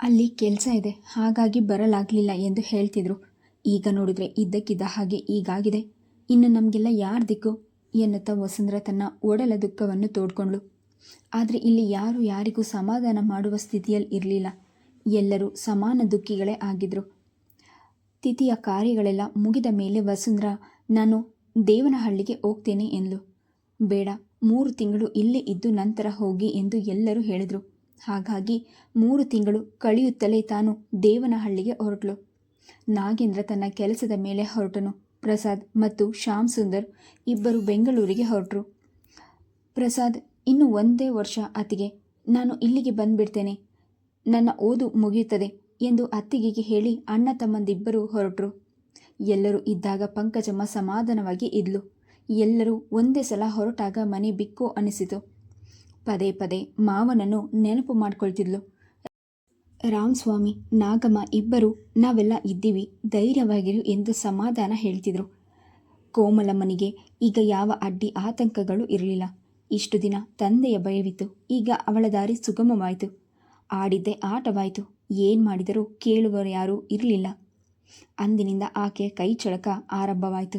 ಅಲ್ಲಿ ಕೆಲಸ ಇದೆ. ಹಾಗಾಗಿ ಬರಲಾಗಲಿಲ್ಲ ಎಂದು ಹೇಳ್ತಿದ್ರು. ಈಗ ನೋಡಿದ್ರೆ ಇದ್ದಕ್ಕಿದ್ದ ಹಾಗೆ ಈಗಾಗಿದೆ. ಇನ್ನು ನಮಗೆಲ್ಲ ಯಾರ ದಿಕ್ಕು? ಎನ್ನುತ್ತಾ ವಸುಂಧರ ತನ್ನ ಒಡಲ ದುಃಖವನ್ನು ತೋಡ್ಕೊಂಡ್ಳು. ಆದರೆ ಇಲ್ಲಿ ಯಾರು ಯಾರಿಗೂ ಸಮಾಧಾನ ಮಾಡುವ ಸ್ಥಿತಿಯಲ್ಲಿ ಇರಲಿಲ್ಲ. ಎಲ್ಲರೂ ಸಮಾನ ದುಃಖಿಗಳೇ ಆಗಿದ್ರು. ತಿಥಿಯ ಕಾರ್ಯಗಳೆಲ್ಲ ಮುಗಿದ ಮೇಲೆ ವಸುಂಧರ, ನಾನು ದೇವನಹಳ್ಳಿಗೆ ಹೋಗ್ತೇನೆ ಎಂದಳು ಬೇಡ, ಮೂರು ತಿಂಗಳು ಇಲ್ಲೇ ಇದ್ದು ನಂತರ ಹೋಗಿ ಎಂದು ಎಲ್ಲರೂ ಹೇಳಿದರು. ಹಾಗಾಗಿ ಮೂರು ತಿಂಗಳು ಕಳೆಯುತ್ತಲೇ ತಾನು ದೇವನಹಳ್ಳಿಗೆ ಹೊರಟಳು ನಾಗೇಂದ್ರ ತನ್ನ ಕೆಲಸದ ಮೇಲೆ ಹೊರಟನು. ಪ್ರಸಾದ್ ಮತ್ತು ಶ್ಯಾಮ್ ಸುಂದರ್ ಇಬ್ಬರು ಬೆಂಗಳೂರಿಗೆ ಹೊರಟರು. ಪ್ರಸಾದ್, ಇನ್ನು ಒಂದೇ ವರ್ಷ ಅತ್ತಿಗೆ. ನಾನು ಇಲ್ಲಿಗೆ ಬಂದ್ಬಿಡ್ತೇನೆ. ನನ್ನ ಓದು ಮುಗಿಯುತ್ತದೆ ಎಂದು ಅತ್ತಿಗೆಗೆ ಹೇಳಿ ಅಣ್ಣ ತಮ್ಮಂದಿಬ್ಬರು ಹೊರಟರು. ಎಲ್ಲರೂ ಇದ್ದಾಗ ಪಂಕಜಮ್ಮ ಸಮಾಧಾನವಾಗಿ ಇದ್ಲು. ಎಲ್ಲರೂ ಒಂದೇ ಸಲ ಹೊರಟಾಗ ಮನೆ ಬಿಕ್ಕೋ ಅನಿಸಿತು. ಪದೇ ಪದೇ ಮಾವನನ್ನು ನೆನಪು ಮಾಡ್ಕೊಳ್ತಿದ್ಲು. ರಾಮಸ್ವಾಮಿ ನಾಗಮ್ಮ ಇಬ್ಬರು ನಾವೆಲ್ಲ ಇದ್ದೀವಿ, ಧೈರ್ಯವಾಗಿರು ಎಂದು ಸಮಾಧಾನ ಹೇಳ್ತಿದ್ರು. ಕೋಮಲಮ್ಮನಿಗೆ ಈಗ ಯಾವ ಅಡ್ಡಿ ಆತಂಕಗಳು ಇರಲಿಲ್ಲ. ಇಷ್ಟು ದಿನ ತಂದೆಯ ಭಯವಿತ್ತು. ಈಗ ಅವಳ ದಾರಿ ಸುಗಮವಾಯಿತು. ಆಡಿದ್ದೇ ಆಟವಾಯಿತು. ಏನು ಮಾಡಿದರೂ ಕೇಳುವರು ಯಾರೂ ಇರಲಿಲ್ಲ. ಅಂದಿನಿಂದ ಆಕೆಯ ಕೈ ಚಳಕ ಆರಂಭವಾಯಿತು.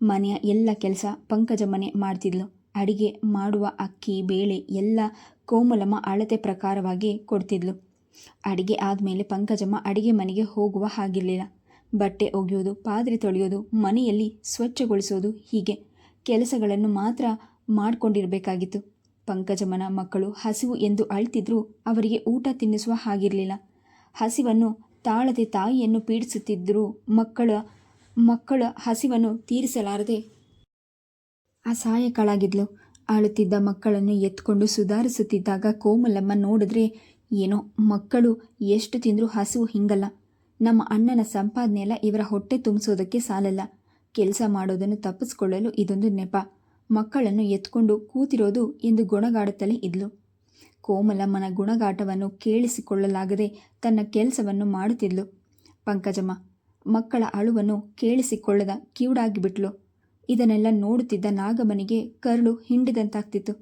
ಮನೆಯ ಎಲ್ಲ ಕೆಲಸ ಪಂಕಜ ಮನೆ ಮಾಡ್ತಿದ್ಲು. ಅಡಿಗೆ ಮಾಡುವ ಅಕ್ಕಿ, ಬೇಳೆ ಎಲ್ಲ ಕೋಮಲಮ್ಮ ಅಳತೆ ಪ್ರಕಾರವಾಗಿ ಕೊಡ್ತಿದ್ಲು. ಅಡಿಗೆ ಆದಮೇಲೆ ಪಂಕಜಮ್ಮ ಅಡಿಗೆ ಮನೆಗೆ ಹೋಗುವ ಹಾಗಿರಲಿಲ್ಲ. ಬಟ್ಟೆ ಒಗೆಯೋದು, ಪಾತ್ರೆ ತೊಳೆಯೋದು, ಮನೆಯಲ್ಲಿ ಸ್ವಚ್ಛಗೊಳಿಸೋದು ಹೀಗೆ ಕೆಲಸಗಳನ್ನು ಮಾತ್ರ ಮಾಡಿಕೊಂಡಿರಬೇಕಾಗಿತ್ತು. ಪಂಕಜಮ್ಮನ ಮಕ್ಕಳು ಹಸಿವು ಎಂದು ಅಳ್ತಿದ್ರೂ ಅವರಿಗೆ ಊಟ ತಿನ್ನಿಸುವ ಹಾಗಿರಲಿಲ್ಲ. ಹಸಿವನ್ನು ತಾಳದೆ ತಾಯಿಯನ್ನು ಪೀಡಿಸುತ್ತಿದ್ದರೂ ಮಕ್ಕಳ ಮಕ್ಕಳ ಹಸಿವನ್ನು ತೀರಿಸಲಾರದೆ ಅಸಹಾಯಕಳಾಗಿದ್ಲು. ಅಳುತ್ತಿದ್ದ ಮಕ್ಕಳನ್ನು ಎತ್ಕೊಂಡು ಸುಧಾರಿಸುತ್ತಿದ್ದಾಗ ಕೋಮಲಮ್ಮ ನೋಡಿದ್ರೆ, ಏನೋ ಮಕ್ಕಳು ಎಷ್ಟು ತಿಂದರೂ ಹಸಿವು ಹಿಂಗಲ್ಲ. ನಮ್ಮ ಅಣ್ಣನ ಸಂಪಾದನೆಯೆಲ್ಲ ಇವರ ಹೊಟ್ಟೆ ತುಂಬಿಸೋದಕ್ಕೆ ಸಾಲಲ್ಲ. ಕೆಲಸ ಮಾಡೋದನ್ನು ತಪ್ಪಿಸ್ಕೊಳ್ಳಲು ಇದೊಂದು ನೆಪ. ಮಕ್ಕಳನ್ನು ಎತ್ಕೊಂಡು ಕೂತಿರೋದು ಎಂದು ಗುಣಗಾಡುತ್ತಲೇ ಇದ್ಲು. ಕೋಮಲಮ್ಮನ ಗುಣಗಾಟವನ್ನು ಕೇಳಿಸಿಕೊಳ್ಳಲಾಗದೆ ತನ್ನ ಕೆಲಸವನ್ನು ಮಾಡುತ್ತಿದ್ಲು. ಪಂಕಜಮ್ಮ ಮಕ್ಕಳ ಅಳುವನ್ನು ಕೇಳಿಸಿಕೊಳ್ಳದ ಕಿವುಡಾಗಿಬಿಟ್ಲು. ಇದನ್ನೆಲ್ಲ ನೋಡುತ್ತಿದ್ದ ನಾಗಮನಿಗೆ ಕರುಳು ಹಿಂಡಿದಂತಾಗ್ತಿತ್ತು.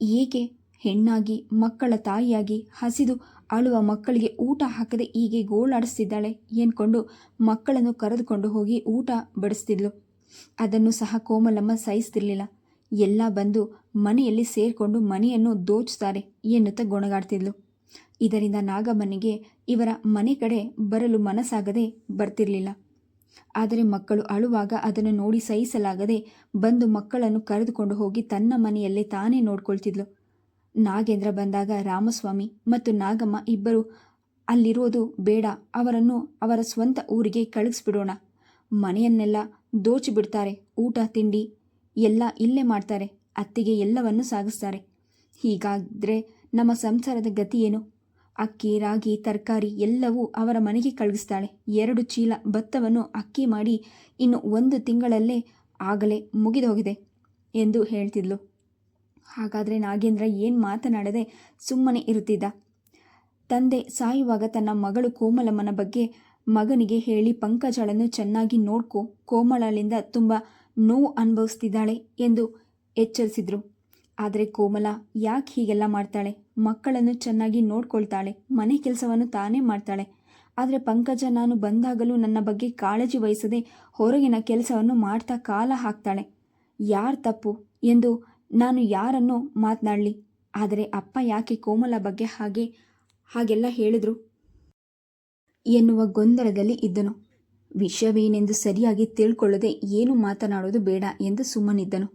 ಏಕೆ ಹೆಣ್ಣಾಗಿ, ಮಕ್ಕಳ ತಾಯಿಯಾಗಿ ಹಸಿದು ಅಳುವ ಮಕ್ಕಳಿಗೆ ಊಟ ಹಾಕದೆ ಹೀಗೆ ಗೋಳಾಡಿಸ್ತಿದ್ದಾಳೆ ಎನ್ಕೊಂಡು ಮಕ್ಕಳನ್ನು ಕರೆದುಕೊಂಡು ಹೋಗಿ ಊಟ ಬಡಿಸ್ತಿದ್ಲು. ಅದನ್ನು ಸಹ ಕೋಮಲಮ್ಮ ಸಹಿಸ್ತಿರ್ಲಿಲ್ಲ. ಎಲ್ಲ ಬಂದು ಮನೆಯಲ್ಲಿ ಸೇರಿಕೊಂಡು ಮನೆಯನ್ನು ದೋಚ್ತಾರೆ ಎನ್ನುತ್ತಾ ಗೊಣಗಾಡ್ತಿದ್ಲು. ಇದರಿಂದ ನಾಗಮ್ಮನಿಗೆ ಇವರ ಮನೆ ಕಡೆ ಬರಲು ಮನಸ್ಸಾಗದೆ ಬರ್ತಿರಲಿಲ್ಲ. ಆದರೆ ಮಕ್ಕಳು ಅಳುವಾಗ ಅದನ್ನು ನೋಡಿ ಸಹಿಸಲಾಗದೆ ಬಂದು ಮಕ್ಕಳನ್ನು ಕರೆದುಕೊಂಡು ಹೋಗಿ ತನ್ನ ಮನೆಯಲ್ಲೇ ತಾನೇ ನೋಡ್ಕೊಳ್ತಿದ್ಲು. ನಾಗೇಂದ್ರ ಬಂದಾಗ ರಾಮಸ್ವಾಮಿ ಮತ್ತು ನಾಗಮ್ಮ ಇಬ್ಬರು ಅಲ್ಲಿರೋದು ಬೇಡ, ಅವರನ್ನು ಅವರ ಸ್ವಂತ ಊರಿಗೆ ಕಳಿಸ್ಬಿಡೋಣ. ಮನೆಯನ್ನೆಲ್ಲ ದೋಚಿಬಿಡ್ತಾರೆ, ಊಟ, ತಿಂಡಿ ಎಲ್ಲ ಇಲ್ಲೇ ಮಾಡ್ತಾರೆ, ಅತ್ತಿಗೆ ಎಲ್ಲವನ್ನು ಸಾಗಿಸ್ತಾರೆ. ಹೀಗಾದರೆ ನಮ್ಮ ಸಂಸಾರದ ಗತಿ ಏನು? ಅಕ್ಕಿ, ರಾಗಿ, ತರಕಾರಿ ಎಲ್ಲವೂ ಅವರ ಮನೆಗೆ ಕಳುಹಿಸ್ತಾಳೆ. ಎರಡು ಚೀಲ ಭತ್ತವನ್ನು ಅಕ್ಕಿ ಮಾಡಿ ಇನ್ನು ಒಂದು ತಿಂಗಳಲ್ಲೇ ಆಗಲೇ ಮುಗಿದೋಗಿದೆ ಎಂದು ಹೇಳ್ತಿದ್ಲು. ಹಾಗಾದರೆ ನಾಗೇಂದ್ರ ಏನು ಮಾತನಾಡದೆ ಸುಮ್ಮನೆ ಇರುತ್ತಿದ್ದ? ತಂದೆ ಸಾಯುವಾಗ ತನ್ನ ಮಗಳು ಕೋಮಲಮ್ಮನ ಬಗ್ಗೆ ಮಗನಿಗೆ ಹೇಳಿ ಪಂಕಜಳನ್ನು ಚೆನ್ನಾಗಿ ನೋಡ್ಕೋ ಕೋಮಳಲಿಂದ ತುಂಬ ನೋವು ಅನುಭವಿಸ್ತಿದ್ದಾಳೆ ಎಂದು ಎಚ್ಚರಿಸಿದರು. ಆದರೆ ಕೋಮಲ ಯಾಕೆ ಹೀಗೆಲ್ಲ ಮಾಡ್ತಾಳೆ? ಮಕ್ಕಳನ್ನು ಚೆನ್ನಾಗಿ ನೋಡ್ಕೊಳ್ತಾಳೆ. ಮನೆ ಕೆಲಸವನ್ನು ತಾನೇ ಮಾಡ್ತಾಳೆ. ಆದರೆ ಪಂಕಜ ನಾನು ಬಂದಾಗಲೂ ನನ್ನ ಬಗ್ಗೆ ಕಾಳಜಿ ವಹಿಸದೆ ಹೊರಗಿನ ಕೆಲಸವನ್ನು ಮಾಡ್ತಾ ಕಾಲ ಹಾಕ್ತಾಳೆ. ಯಾರು ತಪ್ಪು? ಎಂದು ನಾನು ಯಾರನ್ನು ಮಾತನಾಡಲಿ. ಆದರೆ ಅಪ್ಪ ಯಾಕೆ ಕೋಮಲ ಬಗ್ಗೆ ಹಾಗೆ, ಹಾಗೆಲ್ಲ ಹೇಳಿದ್ರು? ಎನ್ನುವ ಗೊಂದಲದಲ್ಲಿ ಇದ್ದನು. ವಿಷಯವೇನೆಂದು ಸರಿಯಾಗಿ ತಿಳ್ಕೊಳ್ಳದೆ ಏನು ಮಾತನಾಡೋದು ಬೇಡ ಎಂದು ಸುಮ್ಮನಿದ್ದನು.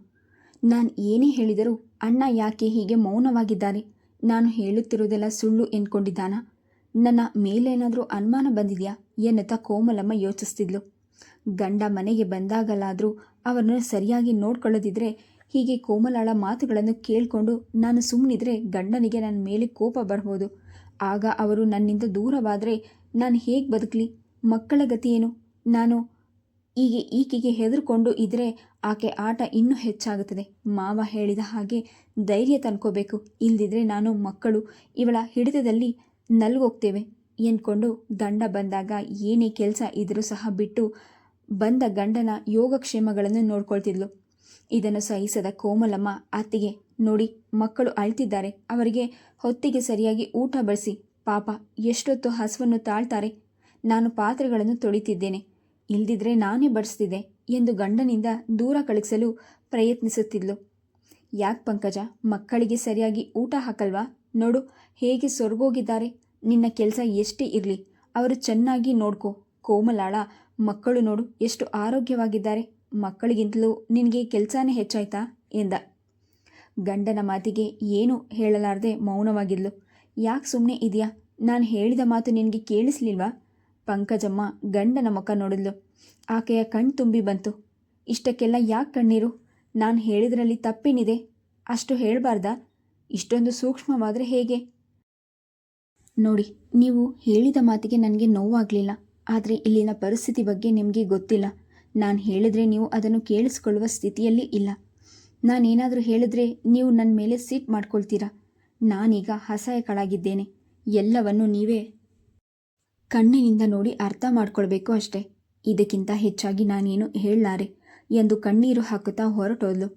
ನಾನು ಏನೇ ಹೇಳಿದರೂ ಅಣ್ಣ ಯಾಕೆ ಹೀಗೆ ಮೌನವಾಗಿದ್ದಾರೆ? ನಾನು ಹೇಳುತ್ತಿರುವುದೆಲ್ಲ ಸುಳ್ಳು ಎನ್ಕೊಂಡಿದ್ದಾನ ನನ್ನ ಮೇಲೇನಾದರೂ ಅನುಮಾನ ಬಂದಿದೆಯಾ? ಎನ್ನುತ್ತಾ ಕೋಮಲಮ್ಮ ಯೋಚಿಸ್ತಿದ್ಲು. ಗಂಡ ಮನೆಗೆ ಬಂದಾಗಲಾದರೂ ಅವರನ್ನು ಸರಿಯಾಗಿ ನೋಡ್ಕೊಳ್ಳೋದಿದ್ರೆ ಹೀಗೆ ಕೋಮಲಾಳ ಮಾತುಗಳನ್ನು ಕೇಳಿಕೊಂಡು ನಾನು ಸುಮ್ಮನಿದ್ರೆ ಗಂಡನಿಗೆ ನನ್ನ ಮೇಲೆ ಕೋಪ ಬರ್ಬೋದು ಆಗ ಅವರು ನನ್ನಿಂದ ದೂರವಾದರೆ ನಾನು ಹೇಗೆ ಬದುಕಲಿ? ಮಕ್ಕಳ ಗತಿ ಏನು? ನಾನು ಹೀಗೆ ಈಕೆಗೆ ಹೆದರ್ಕೊಂಡು ಇದ್ರೆ ಆಕೆ ಆಟ ಇನ್ನೂ ಹೆಚ್ಚಾಗುತ್ತದೆ. ಮಾವ ಹೇಳಿದ ಹಾಗೆ ಧೈರ್ಯ ತಂದ್ಕೋಬೇಕು ಇಲ್ದಿದ್ರೆ ನಾನು ಮಕ್ಕಳು, ಇವಳ ಹಿಡಿತದಲ್ಲಿ ನಲ್ಗೋಗ್ತೇವೆ ಎಂದ್ಕೊಂಡು ಗಂಡ ಬಂದಾಗ ಏನೇ ಕೆಲಸ ಇದ್ರೂ ಸಹ ಬಿಟ್ಟು ಬಂದ ಗಂಡನ ಯೋಗಕ್ಷೇಮಗಳನ್ನು ನೋಡ್ಕೊಳ್ತಿದ್ಲು. ಇದನ್ನು ಸಹಿಸದ ಕೋಮಲಮ್ಮ, ಅತ್ತಿಗೆ, ನೋಡಿ, ಮಕ್ಕಳು ಅಳ್ತಿದ್ದಾರೆ. ಅವರಿಗೆ ಹೊತ್ತಿಗೆ ಸರಿಯಾಗಿ ಊಟ ಬಡಿಸಿ ಪಾಪ, ಎಷ್ಟೊತ್ತು ಹಸುವನ್ನು ತಾಳ್ತಾರೆ. ನಾನು ಪಾತ್ರೆಗಳನ್ನು ತೊಳಿತಿದ್ದೇನೆ. ಇಲ್ದಿದ್ರೆ ನಾನೇ ಬಡಿಸ್ತಿದ್ದೆ. ಎಂದು ಗಂಡನಿಂದ ದೂರ ಕಳಿಸಲು ಪ್ರಯತ್ನಿಸುತ್ತಿದ್ಲು. ಯಾಕೆ ಪಂಕಜ, ಮಕ್ಕಳಿಗೆ ಸರಿಯಾಗಿ ಊಟ ಹಾಕಲ್ವಾ? ನೋಡು, ಹೇಗೆ ಸೊರಗೋಗಿದ್ದಾರೆ. ನಿನ್ನ ಕೆಲಸ ಎಷ್ಟೇ ಇರಲಿ, ಅವರು ಚೆನ್ನಾಗಿ ನೋಡ್ಕೋ. ಕೋಮಲಾಳ, ಮಕ್ಕಳು ನೋಡು ಎಷ್ಟು ಆರೋಗ್ಯವಾಗಿದ್ದಾರೆ. ಮಕ್ಕಳಿಗಿಂತಲೂ ನಿನಗೆ ಕೆಲಸನೇ ಹೆಚ್ಚಾಯ್ತಾ? ಎಂದ. ಗಂಡನ ಮಾತಿಗೆ ಏನು ಹೇಳಲಾರದೆ ಮೌನವಾಗಿದ್ಲು. ಯಾಕೆ ಸುಮ್ಮನೆ ಇದೆಯಾ? ನಾನು ಹೇಳಿದ ಮಾತು ನಿನಗೆ ಕೇಳಿಸ್ಲಿಲ್ವಾ? ಪಂಕಜಮ್ಮ ಗಂಡನ ಮುಖ ನೋಡಿದ್ಲು. ಆಕೆಯ ಕಣ್ ತುಂಬಿ ಬಂತು. ಇಷ್ಟಕ್ಕೆಲ್ಲ ಯಾಕೆ ಕಣ್ಣೀರು? ನಾನು ಹೇಳಿದ್ರಲ್ಲಿ ತಪ್ಪೇನಿದೆ. ಅಷ್ಟು ಹೇಳಬಾರ್ದಾ? ಇಷ್ಟೊಂದು ಸೂಕ್ಷ್ಮವಾದರೆ ಹೇಗೆ? ನೋಡಿ, ನೀವು ಹೇಳಿದ ಮಾತಿಗೆ ನನಗೆ ನೋವಾಗಲಿಲ್ಲ. ಆದರೆ ಇಲ್ಲಿನ ಪರಿಸ್ಥಿತಿ ಬಗ್ಗೆ ನಿಮಗೆ ಗೊತ್ತಿಲ್ಲ. ನಾನು ಹೇಳಿದ್ರೆ ನೀವು ಅದನ್ನು ಕೇಳಿಸ್ಕೊಳ್ಳುವ ಸ್ಥಿತಿಯಲ್ಲಿ ಇಲ್ಲ. ನಾನೇನಾದರೂ ಹೇಳಿದ್ರೆ ನೀವು ನನ್ನ ಮೇಲೆ ಸೀಟ್ ಮಾಡ್ಕೊಳ್ತೀರಾ? ನಾನೀಗ ಅಸಹಾಯಕಳಾಗಿದ್ದೇನೆ. ಎಲ್ಲವನ್ನು ನೀವೇ ಕಣ್ಣಿನಿಂದ ನೋಡಿ ಅರ್ಥ ಮಾಡ್ಕೊಳ್ಬೇಕು ಅಷ್ಟೇ. ಇದಕ್ಕಿಂತ ಹೆಚ್ಚಾಗಿ ನಾನೇನು ಹೇಳಲಾರೆ ಎಂದು ಕಣ್ಣೀರು ಹಾಕುತ್ತಾ ಹೊರಟೋದ್ಲು.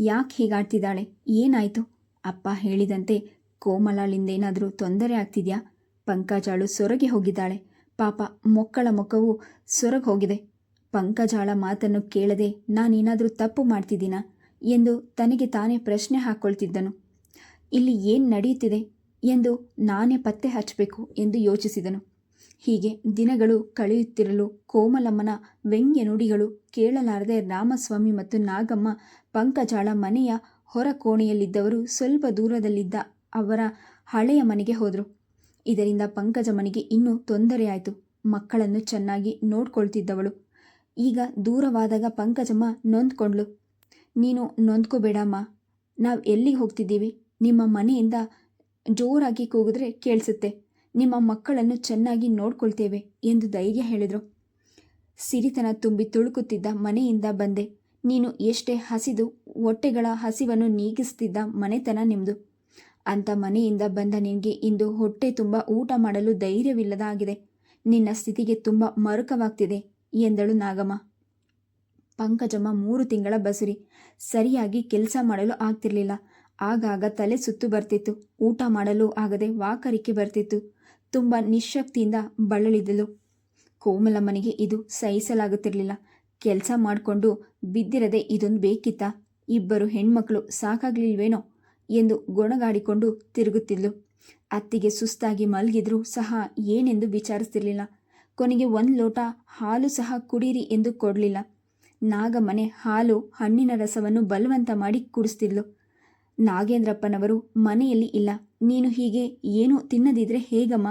ಯಾಕೆ ಹೀಗಾಡ್ತಿದ್ದಾಳೆ? ಏನಾಯಿತು? ಅಪ್ಪ ಹೇಳಿದಂತೆ ಕೋಮಲಾಳಿಂದೇನಾದರೂ ತೊಂದರೆ ಆಗ್ತಿದ್ಯಾ? ಪಂಕಜಾಳು ಸೊರಗಿ ಹೋಗಿದ್ದಾಳೆ. ಪಾಪ ಮೊಕ್ಕಳ ಮುಖವು ಸೊರಗಿ ಹೋಗಿದೆ. ಪಂಕಜಾಳ ಮಾತನ್ನು ಕೇಳದೆ ನಾನೇನಾದರೂ ತಪ್ಪು ಮಾಡ್ತಿದ್ದೀನಾ ಎಂದು ತನಗೆ ತಾನೇ ಪ್ರಶ್ನೆ ಹಾಕ್ಕೊಳ್ತಿದ್ದನು ಇಲ್ಲಿ ಏನು ನಡೆಯುತ್ತಿದೆ ಎಂದು ನಾನೇ ಪತ್ತೆ ಹಚ್ಚಬೇಕು ಎಂದು ಯೋಚಿಸಿದನು. ಹೀಗೆ ದಿನಗಳು ಕಳೆಯುತ್ತಿರಲು ಕೋಮಲಮ್ಮನ ವ್ಯಂಗ್ಯ ನುಡಿಗಳು ಕೇಳಲಾರದೆ ರಾಮಸ್ವಾಮಿ ಮತ್ತು ನಾಗಮ್ಮ ಪಂಕಜಾಳ ಮನೆಯ ಹೊರ ಕೋಣೆಯಲ್ಲಿದ್ದವರು ಸ್ವಲ್ಪ ದೂರದಲ್ಲಿದ್ದ ಅವರ ಹಳೆಯ ಮನೆಗೆ ಹೋದರು. ಇದರಿಂದ ಪಂಕಜಮ್ಮನಿಗೆ ಇನ್ನೂ ತೊಂದರೆಯಾಯಿತು ಮಕ್ಕಳನ್ನು ಚೆನ್ನಾಗಿ ನೋಡ್ಕೊಳ್ತಿದ್ದವಳು. ಈಗ ದೂರವಾದಾಗ ಪಂಕಜಮ್ಮ ನೊಂದ್ಕೊಂಡ್ಳು. ನೀನು ನೊಂದ್ಕೋಬೇಡಮ್ಮ. ನಾವು ಎಲ್ಲಿಗೆ ಹೋಗ್ತಿದ್ದೀವಿ? ನಿಮ್ಮ ಮನೆಯಿಂದ ಜೋರಾಗಿ ಕೂಗಿದ್ರೆ ಕೇಳಿಸುತ್ತೆ. ನಿಮ್ಮ ಮಕ್ಕಳನ್ನು ಚೆನ್ನಾಗಿ ನೋಡ್ಕೊಳ್ತೇವೆ ಎಂದು ಧೈರ್ಯ ಹೇಳಿದರು. ಸಿರಿತನ ತುಂಬಿ ತುಳುಕುತ್ತಿದ್ದ ಮನೆಯಿಂದ ಬಂದೆ. ನೀನು ಎಷ್ಟೇ ಹಸಿದು ಹೊಟ್ಟೆಗಳ ಹಸಿವನ್ನು ನೀಗಿಸ್ತಿದ್ದ ಮನೆತನ ನಿಮ್ಮದು ಅಂತ ಮನೆಯಿಂದ ಬಂದ ನಿನಗೆ ಇಂದು ಹೊಟ್ಟೆ ತುಂಬ ಊಟ ಮಾಡಲು ಧೈರ್ಯವಿಲ್ಲದಾಗಿದೆ ನಿನ್ನ ಸ್ಥಿತಿಗೆ ತುಂಬ ಮರುಕವಾಗ್ತಿದೆ ಎಂದಳು ನಾಗಮ್ಮ. ಪಂಕಜಮ್ಮ ಮೂರು ತಿಂಗಳ ಬಸುರಿ. ಸರಿಯಾಗಿ ಕೆಲಸ ಮಾಡಲು ಆಗ್ತಿರಲಿಲ್ಲ. ಆಗಾಗ ತಲೆ ಸುತ್ತು ಬರ್ತಿತ್ತು. ಊಟ ಮಾಡಲು ಆಗದೆ ವಾಕರಿಕೆ ಬರ್ತಿತ್ತು. ತುಂಬ ನಿಶಕ್ತಿಯಿಂದ ಬಳಲಿದಳು. ಕೋಮಲಮ್ಮನಿಗೆ ಇದು ಸಹಿಸಲಾಗುತ್ತಿರಲಿಲ್ಲ. ಕೆಲಸ ಮಾಡಿಕೊಂಡು ಬಿದ್ದಿರದೆ ಇದೊಂದು ಬೇಕಿತ್ತ? ಇಬ್ಬರು ಹೆಣ್ಮಕ್ಳು ಸಾಕಾಗಲಿಲ್ವೇನೋ ಎಂದು ಗೊಣಗಾಡಿಕೊಂಡು ತಿರುಗುತ್ತಿದ್ಲು. ಅತ್ತಿಗೆ ಸುಸ್ತಾಗಿ ಮಲಗಿದ್ರೂ ಸಹ ಏನೆಂದು ವಿಚಾರಿಸ್ತಿರ್ಲಿಲ್ಲ. ಕೊನೆಗೆ ಒಂದು ಲೋಟ ಹಾಲು ಸಹ ಕುಡೀರಿ ಎಂದು ಕೊಡಲಿಲ್ಲ. ನಾಗಮ್ಮನೆ ಹಾಲು, ಹಣ್ಣಿನ ರಸವನ್ನು ಬಲವಂತ ಮಾಡಿ ಕುಡಿಸ್ತಿದ್ಲು. ನಾಗೇಂದ್ರಪ್ಪನವರು ಮನೆಯಲ್ಲಿ ಇಲ್ಲ. ನೀನು ಹೀಗೆ ಏನು ತಿನ್ನದಿದ್ರೆ ಹೇಗಮ್ಮ?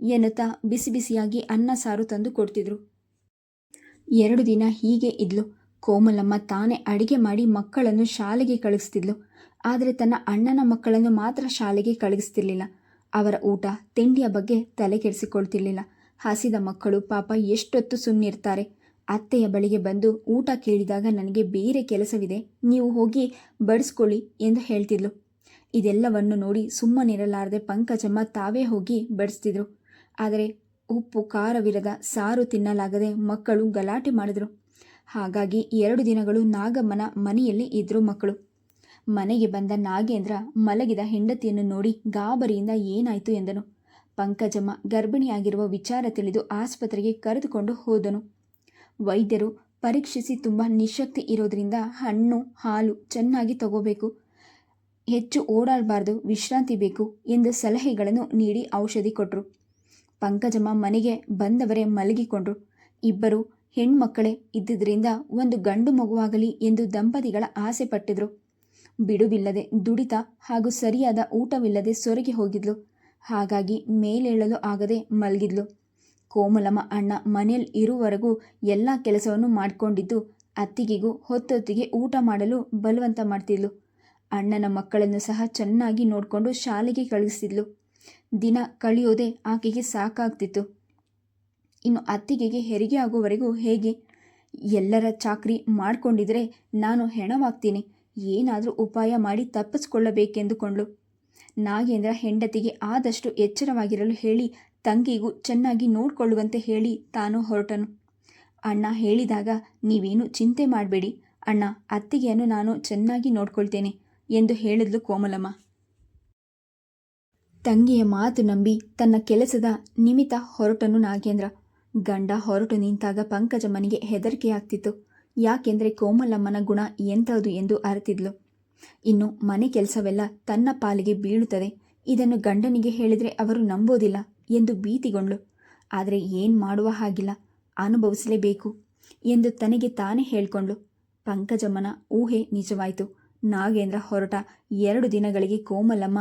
ಎನ್ನುತ್ತಾ ಬಿಸಿ ಬಿಸಿಯಾಗಿ ಅನ್ನ ಸಾರು ತಂದು ಕೊಡ್ತಿದ್ರು. ಎರಡು ದಿನ ಹೀಗೆ ಇದ್ಲು. ಕೋಮಲಮ್ಮ ತಾನೇ ಅಡಿಗೆ ಮಾಡಿ ಮಕ್ಕಳನ್ನು ಶಾಲೆಗೆ ಕಳಿಸ್ತಿದ್ಲು ಆದರೆ ತನ್ನ ಅಣ್ಣನ ಮಕ್ಕಳನ್ನು ಮಾತ್ರ ಶಾಲೆಗೆ ಕಳಿಸ್ತಿರ್ಲಿಲ್ಲ ಅವರ ಊಟ ತಿಂಡಿಯ ಬಗ್ಗೆ ತಲೆ ಕೆಡಿಸಿಕೊಳ್ತಿರ್ಲಿಲ್ಲ ಹಸಿದ ಮಕ್ಕಳು ಪಾಪ ಎಷ್ಟೊತ್ತು ಸುಮ್ಮನಿರ್ತಾರೆ ಅತ್ತೆಯ ಬಳಿಗೆ ಬಂದು ಊಟ ಕೇಳಿದಾಗ ನನಗೆ ಬೇರೆ ಕೆಲಸವಿದೆ. ನೀವು ಹೋಗಿ ಬಡಿಸ್ಕೊಳ್ಳಿ ಎಂದು ಹೇಳ್ತಿದ್ಲು. ಇದೆಲ್ಲವನ್ನು ನೋಡಿ ಸುಮ್ಮನಿರಲಾರದೆ ಪಂಕಜಮ್ಮ ತಾವೇ ಹೋಗಿ ಬಡಿಸ್ತಿದ್ರು. ಆದರೆ ಉಪ್ಪು, ಖಾರವಿರದ ಸಾರು ತಿನ್ನಲಾಗದೆ ಮಕ್ಕಳು ಗಲಾಟೆ ಮಾಡಿದ್ರು. ಹಾಗಾಗಿ ಎರಡು ದಿನಗಳು ನಾಗಮ್ಮನ ಮನೆಯಲ್ಲಿ ಇದ್ದರು ಮಕ್ಕಳು. ಮನೆಗೆ ಬಂದ ನಾಗೇಂದ್ರ ಮಲಗಿದ ಹೆಂಡತಿಯನ್ನು ನೋಡಿ ಗಾಬರಿಯಿಂದ ಏನಾಯಿತು ಎಂದನು. ಪಂಕಜಮ್ಮ ಗರ್ಭಿಣಿಯಾಗಿರುವ ವಿಚಾರ ತಿಳಿದು ಆಸ್ಪತ್ರೆಗೆ ಕರೆದುಕೊಂಡು ಹೋದನು. ವೈದ್ಯರು ಪರೀಕ್ಷಿಸಿ ತುಂಬ ನಿಶಕ್ತಿ ಇರೋದ್ರಿಂದ ಹಣ್ಣು, ಹಾಲು ಚೆನ್ನಾಗಿ ತಗೋಬೇಕು. ಹೆಚ್ಚು ಓಡಾಡಬಾರ್ದು, ವಿಶ್ರಾಂತಿ ಬೇಕು ಎಂದು ಸಲಹೆಗಳನ್ನು ನೀಡಿ ಔಷಧಿ ಕೊಟ್ಟರು ಪಂಕಜಮ್ಮ ಮನೆಗೆ ಬಂದವರೇ ಮಲಗಿಕೊಂಡ್ರು. ಇಬ್ಬರು ಹೆಣ್ಮಕ್ಕಳೇ ಇದ್ದುದರಿಂದ ಒಂದು ಗಂಡು ಮಗುವಾಗಲಿ ಎಂದು ದಂಪತಿಗಳ ಆಸೆ ಪಟ್ಟಿದ್ರು. ಬಿಡುವಿಲ್ಲದೆ ದುಡಿತ ಹಾಗೂ ಸರಿಯಾದ ಊಟವಿಲ್ಲದೆ ಸೊರಗಿ ಹೋಗಿದ್ಲು. ಹಾಗಾಗಿ ಮೇಲೇಳಲು ಆಗದೆ ಮಲಗಿದ್ಲು. ಕೋಮಲಮ್ಮ ಅಣ್ಣ ಮನೆಯಲ್ಲಿ ಇರುವವರೆಗೂ ಎಲ್ಲ ಕೆಲಸವನ್ನು ಮಾಡಿಕೊಂಡಿದ್ದು, ಅತ್ತಿಗೆಗೂ, ಹೊತ್ತೊತ್ತಿಗೆ ಊಟ ಮಾಡಲು ಬಲವಂತ ಮಾಡ್ತಿದ್ಲು. ಅಣ್ಣನ ಮಕ್ಕಳನ್ನು ಸಹ ಚೆನ್ನಾಗಿ ನೋಡಿಕೊಂಡು ಶಾಲೆಗೆ ಕಳಿಸಿದ್ಲು ದಿನ ಕಳೆಯೋದೇ ಆಕೆಗೆ ಸಾಕಾಗ್ತಿತ್ತು. ಇನ್ನು ಅತ್ತಿಗೆಗೆ ಹೆರಿಗೆ ಆಗುವವರೆಗೂ ಹೇಗೆ? ಎಲ್ಲರ ಚಾಕ್ರಿ ಮಾಡಿಕೊಂಡಿದ್ರೆ ನಾನು ಹೆಣವಾಗ್ತೀನಿ. ಏನಾದರೂ ಉಪಾಯ ಮಾಡಿ ತಪ್ಪಿಸ್ಕೊಳ್ಳಬೇಕೆಂದುಕೊಂಡ್ಳು. ನಾಗೇಂದ್ರ ಹೆಂಡತಿಗೆ ಆದಷ್ಟು ಎಚ್ಚರವಾಗಿರಲು ಹೇಳಿ ತಂಗಿಗೂ ಚೆನ್ನಾಗಿ ನೋಡಿಕೊಳ್ಳುವಂತೆ ಹೇಳಿ ತಾನು ಹೊರಟನು. ಅಣ್ಣ ಹೇಳಿದಾಗ ನೀವೇನು ಚಿಂತೆ ಮಾಡಬೇಡಿ. ಅಣ್ಣ, ಅತ್ತಿಗೆಯನ್ನು ನಾನು ಚೆನ್ನಾಗಿ ನೋಡ್ಕೊಳ್ತೇನೆ. ಎಂದು ಹೇಳಿದ್ಲು ಕೋಮಲಮ್ಮ. ತಂಗಿಯ ಮಾತು ನಂಬಿ ತನ್ನ ಕೆಲಸದ ನಿಮಿತ್ತ ಹೊರಟನು ನಾಗೇಂದ್ರ. ಗಂಡ ಹೊರಟು ನಿಂತಾಗ ಪಂಕಜಮ್ಮನಿಗೆ ಹೆದರಿಕೆಯಾಗ್ತಿತ್ತು. ಯಾಕೆಂದರೆ ಕೋಮಲಮ್ಮನ ಗುಣ ಎಂಥದು ಎಂದು ಅರಿತಿದ್ಲು. ಇನ್ನು ಮನೆ ಕೆಲಸವೆಲ್ಲ ತನ್ನ ಪಾಲಿಗೆ ಬೀಳುತ್ತದೆ. ಇದನ್ನು ಗಂಡನಿಗೆ ಹೇಳಿದರೆ ಅವರು ನಂಬೋದಿಲ್ಲ ಎಂದು ಭೀತಿಗೊಂಡ್ಳು. ಆದರೆ ಏನು ಮಾಡುವ ಹಾಗಿಲ್ಲ, ಅನುಭವಿಸಲೇಬೇಕು ಎಂದು ತನಗೆ ತಾನೇ ಹೇಳ್ಕೊಂಡ್ಳು. ಪಂಕಜಮ್ಮನ ಊಹೆ ನಿಜವಾಯಿತು. ನಾಗೇಂದ್ರ ಹೊರಟ. ಎರಡು ದಿನಗಳಿಗೆ ಕೋಮಲಮ್ಮ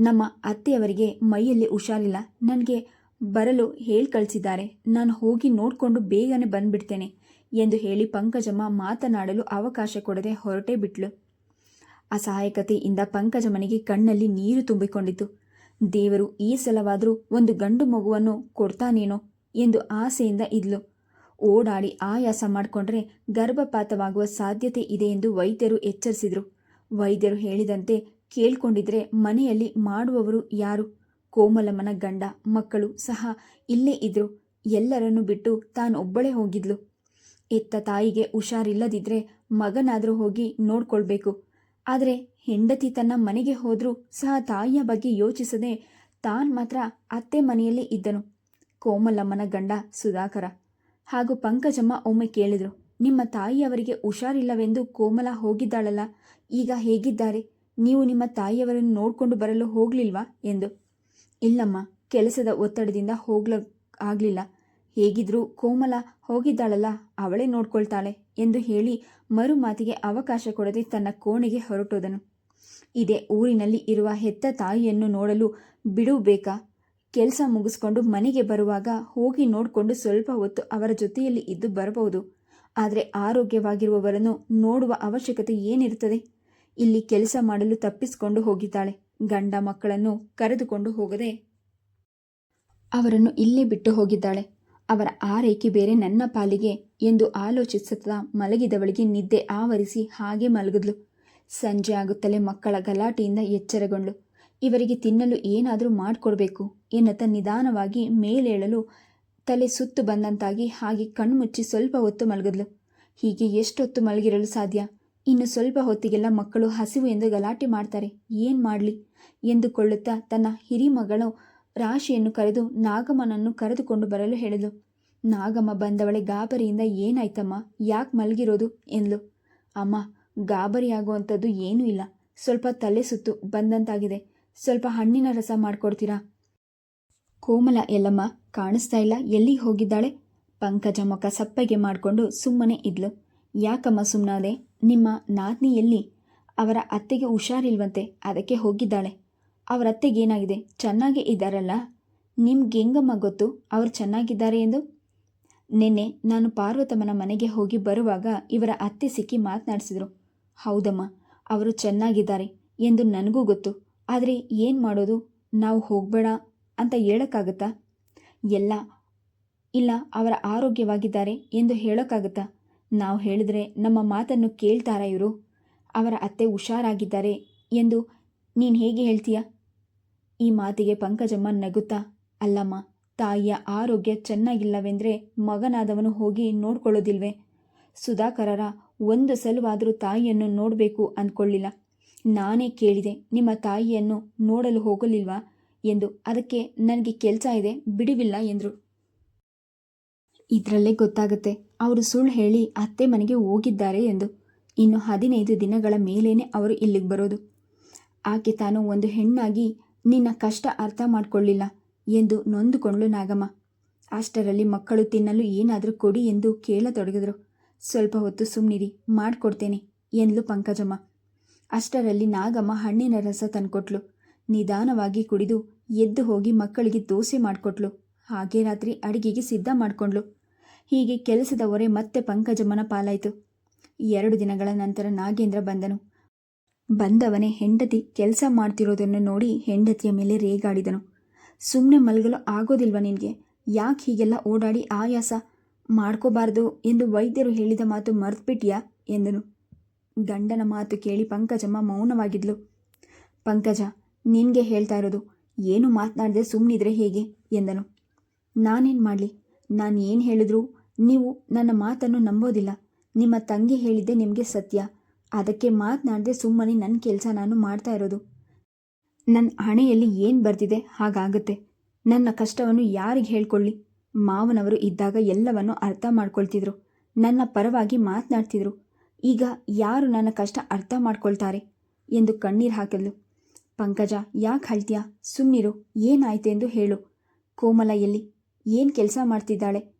ನಮ್ಮ ಅತ್ತೆಯವರಿಗೆ ಮೈಯಲ್ಲಿ ಹುಷಾರಿಲ್ಲ. ನನಗೆ ಬರಲು ಹೇಳಿ ಕಳಿಸಿದ್ದಾರೆ. ನಾನು ಹೋಗಿ ನೋಡಿಕೊಂಡು ಬೇಗನೆ ಬಂದ್ಬಿಡ್ತೇನೆ ಎಂದು ಹೇಳಿ ಪಂಕಜಮ್ಮ ಮಾತನಾಡಲು ಅವಕಾಶ ಕೊಡದೆ ಹೊರಟೇ ಬಿಟ್ಲು. ಅಸಹಾಯಕತೆಯಿಂದ ಪಂಕಜಮ್ಮನಿಗೆ ಕಣ್ಣಲ್ಲಿ ನೀರು ತುಂಬಿಕೊಂಡಿತು ದೇವರು ಈ ಸಲವಾದರೂ ಒಂದು ಗಂಡು ಮಗುವನ್ನು ಕೊಡ್ತಾನೇನೋ ಎಂದು ಆಸೆಯಿಂದ ಇದ್ಲು. ಓಡಾಡಿ ಆಯಾಸ ಮಾಡಿಕೊಂಡ್ರೆ ಗರ್ಭಪಾತವಾಗುವ ಸಾಧ್ಯತೆ ಇದೆ ಎಂದು ವೈದ್ಯರು ಎಚ್ಚರಿಸಿದರು. ವೈದ್ಯರು ಹೇಳಿದಂತೆ ಕೇಳ್ಕೊಂಡಿದ್ರೆ ಮನೆಯಲ್ಲಿ ಮಾಡುವವರು ಯಾರು? ಕೋಮಲಮ್ಮನ ಗಂಡ, ಮಕ್ಕಳು ಸಹ ಇಲ್ಲೇ ಇದ್ರು. ಎಲ್ಲರನ್ನು ಬಿಟ್ಟು ತಾನು ಒಬ್ಬಳೇ ಹೋಗಿದ್ಲು. ಎತ್ತ ತಾಯಿಗೆ ಹುಷಾರಿಲ್ಲದಿದ್ರೆ ಮಗನಾದರೂ ಹೋಗಿ ನೋಡ್ಕೊಳ್ಬೇಕು. ಆದರೆ ಹೆಂಡತಿ ತನ್ನ ಮನೆಗೆ ಹೋದರೂ ಸಹ ತಾಯಿಯ ಬಗ್ಗೆ ಯೋಚಿಸದೆ ತಾನು ಮಾತ್ರ ಅತ್ತೆ ಮನೆಯಲ್ಲೇ ಇದ್ದನು. ಕೋಮಲಮ್ಮನ ಗಂಡ ಸುಧಾಕರ ಹಾಗೂ ಪಂಕಜಮ್ಮ ಒಮ್ಮೆ ಕೇಳಿದರು. ನಿಮ್ಮ ತಾಯಿಯವರಿಗೆ ಹುಷಾರಿಲ್ಲವೆಂದು ಕೋಮಲ ಹೋಗಿದ್ದಾಳಲ್ಲ, ಈಗ ಹೇಗಿದ್ದಾರೆ? ನೀವು ನಿಮ್ಮ ತಾಯಿಯವರನ್ನು ನೋಡಿಕೊಂಡು ಬರಲು ಹೋಗಲಿಲ್ವಾ? ಎಂದು. ಇಲ್ಲಮ್ಮ, ಕೆಲಸದ ಒತ್ತಡದಿಂದ ಹೋಗ್ಲ ಆಗಲಿಲ್ಲ. ಹೇಗಿದ್ರೂ ಕೋಮಲ ಹೋಗಿದ್ದಾಳಲ್ಲ, ಅವಳೇ ನೋಡ್ಕೊಳ್ತಾಳೆ ಎಂದು ಹೇಳಿ ಮರು ಮಾತಿಗೆ ಅವಕಾಶ ಕೊಡದೆ ತನ್ನ ಕೋಣೆಗೆ ಹೊರಟೋದನು. ಇದೇ ಊರಿನಲ್ಲಿ ಇರುವ ಹೆತ್ತ ತಾಯಿಯನ್ನು ನೋಡಲು ಬಿಡುಬೇಕಾ? ಕೆಲಸ ಮುಗಿಸ್ಕೊಂಡು ಮನೆಗೆ ಬರುವಾಗ ಹೋಗಿ ನೋಡಿಕೊಂಡು ಸ್ವಲ್ಪ ಹೊತ್ತು ಅವರ ಜೊತೆಯಲ್ಲಿ ಇದ್ದು ಬರಬಹುದು. ಆದರೆ ಆರೋಗ್ಯವಾಗಿರುವವರನ್ನು ನೋಡುವ ಅವಶ್ಯಕತೆ ಏನಿರುತ್ತದೆ? ಇಲ್ಲಿ ಕೆಲಸ ಮಾಡಲು ತಪ್ಪಿಸಿಕೊಂಡು ಹೋಗಿದ್ದಾಳೆ. ಗಂಡ ಮಕ್ಕಳನ್ನು ಕರೆದುಕೊಂಡು ಹೋಗದೆ ಅವರನ್ನು ಇಲ್ಲೇ ಬಿಟ್ಟು ಹೋಗಿದ್ದಾಳೆ. ಅವರ ಆರೈಕೆ ಬೇರೆ ನನ್ನ ಪಾಲಿಗೆ ಎಂದು ಆಲೋಚಿಸುತ್ತಾ ಮಲಗಿದವಳಿಗೆ ನಿದ್ದೆ ಆವರಿಸಿ ಹಾಗೆ ಮಲಗಿದ್ಲು. ಸಂಜೆ ಆಗುತ್ತಲೇ ಮಕ್ಕಳ ಗಲಾಟೆಯಿಂದ ಎಚ್ಚರಗೊಂಡು ಇವರಿಗೆ ತಿನ್ನಲು ಏನಾದರೂ ಮಾಡಿಕೊಡ್ಬೇಕು ಎನ್ನುತ್ತ ನಿಧಾನವಾಗಿ ಮೇಲೇಳಲು ತಲೆ ಸುತ್ತು ಬಂದಂತಾಗಿ ಹಾಗೆ ಕಣ್ಮುಚ್ಚಿ ಸ್ವಲ್ಪ ಹೊತ್ತು ಮಲಗಿದ್ಲು. ಹೀಗೆ ಎಷ್ಟೊತ್ತು ಮಲಗಿರಲು ಸಾಧ್ಯ? ಇನ್ನು ಸ್ವಲ್ಪ ಹೊತ್ತಿಗೆಲ್ಲ ಮಕ್ಕಳು ಹಸಿವು ಎಂದು ಗಲಾಟೆ ಮಾಡ್ತಾರೆ. ಏನು ಮಾಡಲಿ? ಎಂದುಕೊಳ್ಳುತ್ತಾ ತನ್ನ ಹಿರಿಮಗಳು ರಾಶಿಯನ್ನು ಕರೆದು ನಾಗಮ್ಮನನ್ನು ಕರೆದುಕೊಂಡು ಬರಲು ಹೇಳಿದ್ಲು. ನಾಗಮ್ಮ ಬಂದವಳೆ ಗಾಬರಿಯಿಂದ ಏನಾಯ್ತಮ್ಮ? ಯಾಕೆ ಮಲಗಿರೋದು? ಎಂದ್ಲು. ಅಮ್ಮ ಗಾಬರಿಯಾಗುವಂಥದ್ದು ಏನೂ ಇಲ್ಲ. ಸ್ವಲ್ಪ ತಲೆ ಸುತ್ತು ಬಂದಂತಾಗಿದೆ. ಸ್ವಲ್ಪ ಹಣ್ಣಿನ ರಸ ಮಾಡಿಕೊಡ್ತೀರಾ? ಕೋಮಲ ಎಲ್ಲಮ್ಮ ಕಾಣಿಸ್ತಾ ಇಲ್ಲ. ಎಲ್ಲಿಗೆ ಹೋಗಿದ್ದಾಳೆ? ಪಂಕಜ ಮುಖ ಸಪ್ಪಗೆ ಮಾಡಿಕೊಂಡು ಸುಮ್ಮನೆ ಇದ್ಲು. ಯಾಕಮ್ಮ ಸುಮ್ಮನಾದೆ ನಿಮ್ಮ ನಾದ್ನಿ ಎಲ್ಲಿ? ಅವರ ಅತ್ತೆಗೆ ಹುಷಾರಿಲ್ವಂತೆ, ಅದಕ್ಕೆ ಹೋಗಿದ್ದಾಳೆ. ಅವರ ಅತ್ತೆಗೇನಾಗಿದೆ ಚೆನ್ನಾಗೇ ಇದ್ದಾರಲ್ಲ? ನಿಮ್ಗೆ ಹೆಂಗಮ್ಮ ಗೊತ್ತು? ಅವ್ರು ಚೆನ್ನಾಗಿದ್ದಾರೆ ಎಂದು? ನಿನ್ನೆ ನಾನು ಪಾರ್ವತಮ್ಮನ ಮನೆಗೆ ಹೋಗಿ ಬರುವಾಗ ಇವರ ಅತ್ತೆ ಸಿಕ್ಕಿ ಮಾತನಾಡಿಸಿದ್ರು. ಹೌದಮ್ಮ, ಅವರು ಚೆನ್ನಾಗಿದ್ದಾರೆ ಎಂದು ನನಗೂ ಗೊತ್ತು. ಆದರೆ ಏನು ಮಾಡೋದು? ನಾವು ಹೋಗಬೇಡ ಅಂತ ಹೇಳೋಕ್ಕಾಗತ್ತಾ? ಎಲ್ಲ. ಇಲ್ಲ, ಅವರ ಆರೋಗ್ಯವಾಗಿದ್ದಾರೆ ಎಂದು ಹೇಳೋಕ್ಕಾಗತ್ತಾ? ನಾವು ಹೇಳಿದ್ರೆ ನಮ್ಮ ಮಾತನ್ನು ಕೇಳ್ತಾರಾ ಇವರು? ಅವರ ಅತ್ತೆ ಹುಷಾರಾಗಿದ್ದಾರೆ ಎಂದು ನೀನು ಹೇಗೆ ಹೇಳ್ತೀಯ? ಈ ಮಾತಿಗೆ ಪಂಕಜಮ್ಮ ನಗುತ್ತಾ, ಅಲ್ಲಮ್ಮ, ತಾಯಿಯ ಆರೋಗ್ಯ ಚೆನ್ನಾಗಿಲ್ಲವೆಂದರೆ ಮಗನಾದವನು ಹೋಗಿ ನೋಡ್ಕೊಳ್ಳೋದಿಲ್ವೇ? ಸುಧಾಕರರ ಒಂದು ಸಲವಾದರೂ ತಾಯಿಯನ್ನು ನೋಡಬೇಕು ಅಂದ್ಕೊಳ್ಳಿಲ್ಲ ನಾನೇ ಕೇಳಿದೆ, ನಿಮ್ಮ ತಾಯಿಯನ್ನು ನೋಡಲು ಹೋಗಲಿಲ್ವಾ? ಎಂದು ಅದಕ್ಕೆ ನನಗೆ ಕೆಲಸ ಇದೆ, ಬಿಡುವಿಲ್ಲ ಎಂದರು. ಇದರಲ್ಲೇ ಗೊತ್ತಾಗುತ್ತೆ, ಅವರು ಸುಳ್ಳು ಹೇಳಿ ಅತ್ತೆ ಮನೆಗೆ ಹೋಗಿದ್ದಾರೆ ಎಂದು. ಇನ್ನು ಹದಿನೈದು ದಿನಗಳ ಮೇಲೇನೆ ಅವರು ಇಲ್ಲಿಗೆ ಬರೋದು. ಆಕೆ ತಾನು ಒಂದು ಹೆಣ್ಣಾಗಿ ನಿನ್ನ ಕಷ್ಟ ಅರ್ಥ ಮಾಡಿಕೊಳ್ಳಿಲ್ಲ ಎಂದು ನೊಂದುಕೊಂಡ್ಳು ನಾಗಮ್ಮ. ಅಷ್ಟರಲ್ಲಿ ಮಕ್ಕಳು ತಿನ್ನಲು ಏನಾದರೂ ಕೊಡಿ ಎಂದು ಕೇಳತೊಡಗಿದ್ರು. ಸ್ವಲ್ಪ ಹೊತ್ತು ಸುಮ್ಮನಿರಿ ಮಾಡಿಕೊಡ್ತೇನೆ ಎಂದ್ಲು ಪಂಕಜಮ್ಮ. ಅಷ್ಟರಲ್ಲಿ ನಾಗಮ್ಮ ಹಣ್ಣಿನ ರಸ ತಂದುಕೊಟ್ಲು. ನಿಧಾನವಾಗಿ ಕುಡಿದು ಎದ್ದು ಹೋಗಿ ಮಕ್ಕಳಿಗೆ ದೋಸೆ ಮಾಡಿಕೊಟ್ಲು. ಹಾಗೆ ರಾತ್ರಿ ಅಡಿಗೆಗೆ ಸಿದ್ಧ ಮಾಡಿಕೊಂಡ್ಳು ಹೀಗೆ ಕೆಲಸದ ಹೊರೆ ಮತ್ತೆ ಪಂಕಜಮ್ಮನ ಪಾಲಾಯಿತು ಎರಡು ದಿನಗಳ ನಂತರ ನಾಗೇಂದ್ರ ಬಂದನು. ಬಂದವನೇ ಹೆಂಡತಿ ಕೆಲಸ ಮಾಡ್ತಿರೋದನ್ನು ನೋಡಿ ಹೆಂಡತಿಯ ಮೇಲೆ ರೇಗಾಡಿದನು. ಸುಮ್ಮನೆ ಮಲಗಲು ಆಗೋದಿಲ್ವ ನಿನಗೆ? ಯಾಕೆ ಹೀಗೆಲ್ಲ ಓಡಾಡಿ ಆಯಾಸ ಮಾಡ್ಕೋಬಾರ್ದು ಎಂದು ವೈದ್ಯರು ಹೇಳಿದ ಮಾತು ಮರೆತುಬಿಟ್ಯಾ? ಎಂದನು. ಗಂಡನ ಮಾತು ಕೇಳಿ ಪಂಕಜಮ್ಮ ಮೌನವಾಗಿದ್ಲು. ಪಂಕಜ, ನಿನಗೆ ಹೇಳ್ತಾ ಇರೋದು ಏನು ಮಾತನಾಡದೆ ಸುಮ್ಮನಿದ್ರೆ ಹೇಗೆ? ಎಂದನು. ನಾನೇನು ಮಾಡಲಿ? ನಾನು ಏನು ಹೇಳಿದ್ರು ನೀವು ನನ್ನ ಮಾತನ್ನು ನಂಬೋದಿಲ್ಲ. ನಿಮ್ಮ ತಂಗಿ ಹೇಳಿದ್ದೆ ನಿಮಗೆ ಸತ್ಯ. ಅದಕ್ಕೆ ಮಾತನಾಡದೆ ಸುಮ್ಮನೆ ನನ್ನ ಕೆಲಸ ನಾನು ಮಾಡ್ತಾ ಇರೋದು. ನನ್ನ ಹಣೆಯಲ್ಲಿ ಏನು ಬರ್ತಿದೆ ಹಾಗಾಗುತ್ತೆ. ನನ್ನ ಕಷ್ಟವನ್ನು ಯಾರಿಗೆ ಹೇಳ್ಕೊಳ್ಳಿ ಮಾವನವರು ಇದ್ದಾಗ ಎಲ್ಲವನ್ನು ಅರ್ಥ ಮಾಡ್ಕೊಳ್ತಿದ್ರು. ನನ್ನ ಪರವಾಗಿ ಮಾತನಾಡ್ತಿದ್ರು. ಈಗ ಯಾರು ನನ್ನ ಕಷ್ಟ ಅರ್ಥ ಮಾಡ್ಕೊಳ್ತಾರೆ? ಎಂದು ಕಣ್ಣೀರು ಹಾಕಲು ಪಂಕಜ ಯಾಕೆ ಹಳ್ತೀಯ ಸುಮ್ಮನಿರು ಏನಾಯ್ತು ಎಂದು ಹೇಳು. ಕೋಮಲ ಎಲ್ಲಿ? ಏನು ಕೆಲಸ ಮಾಡ್ತಿದ್ದಾಳೆ?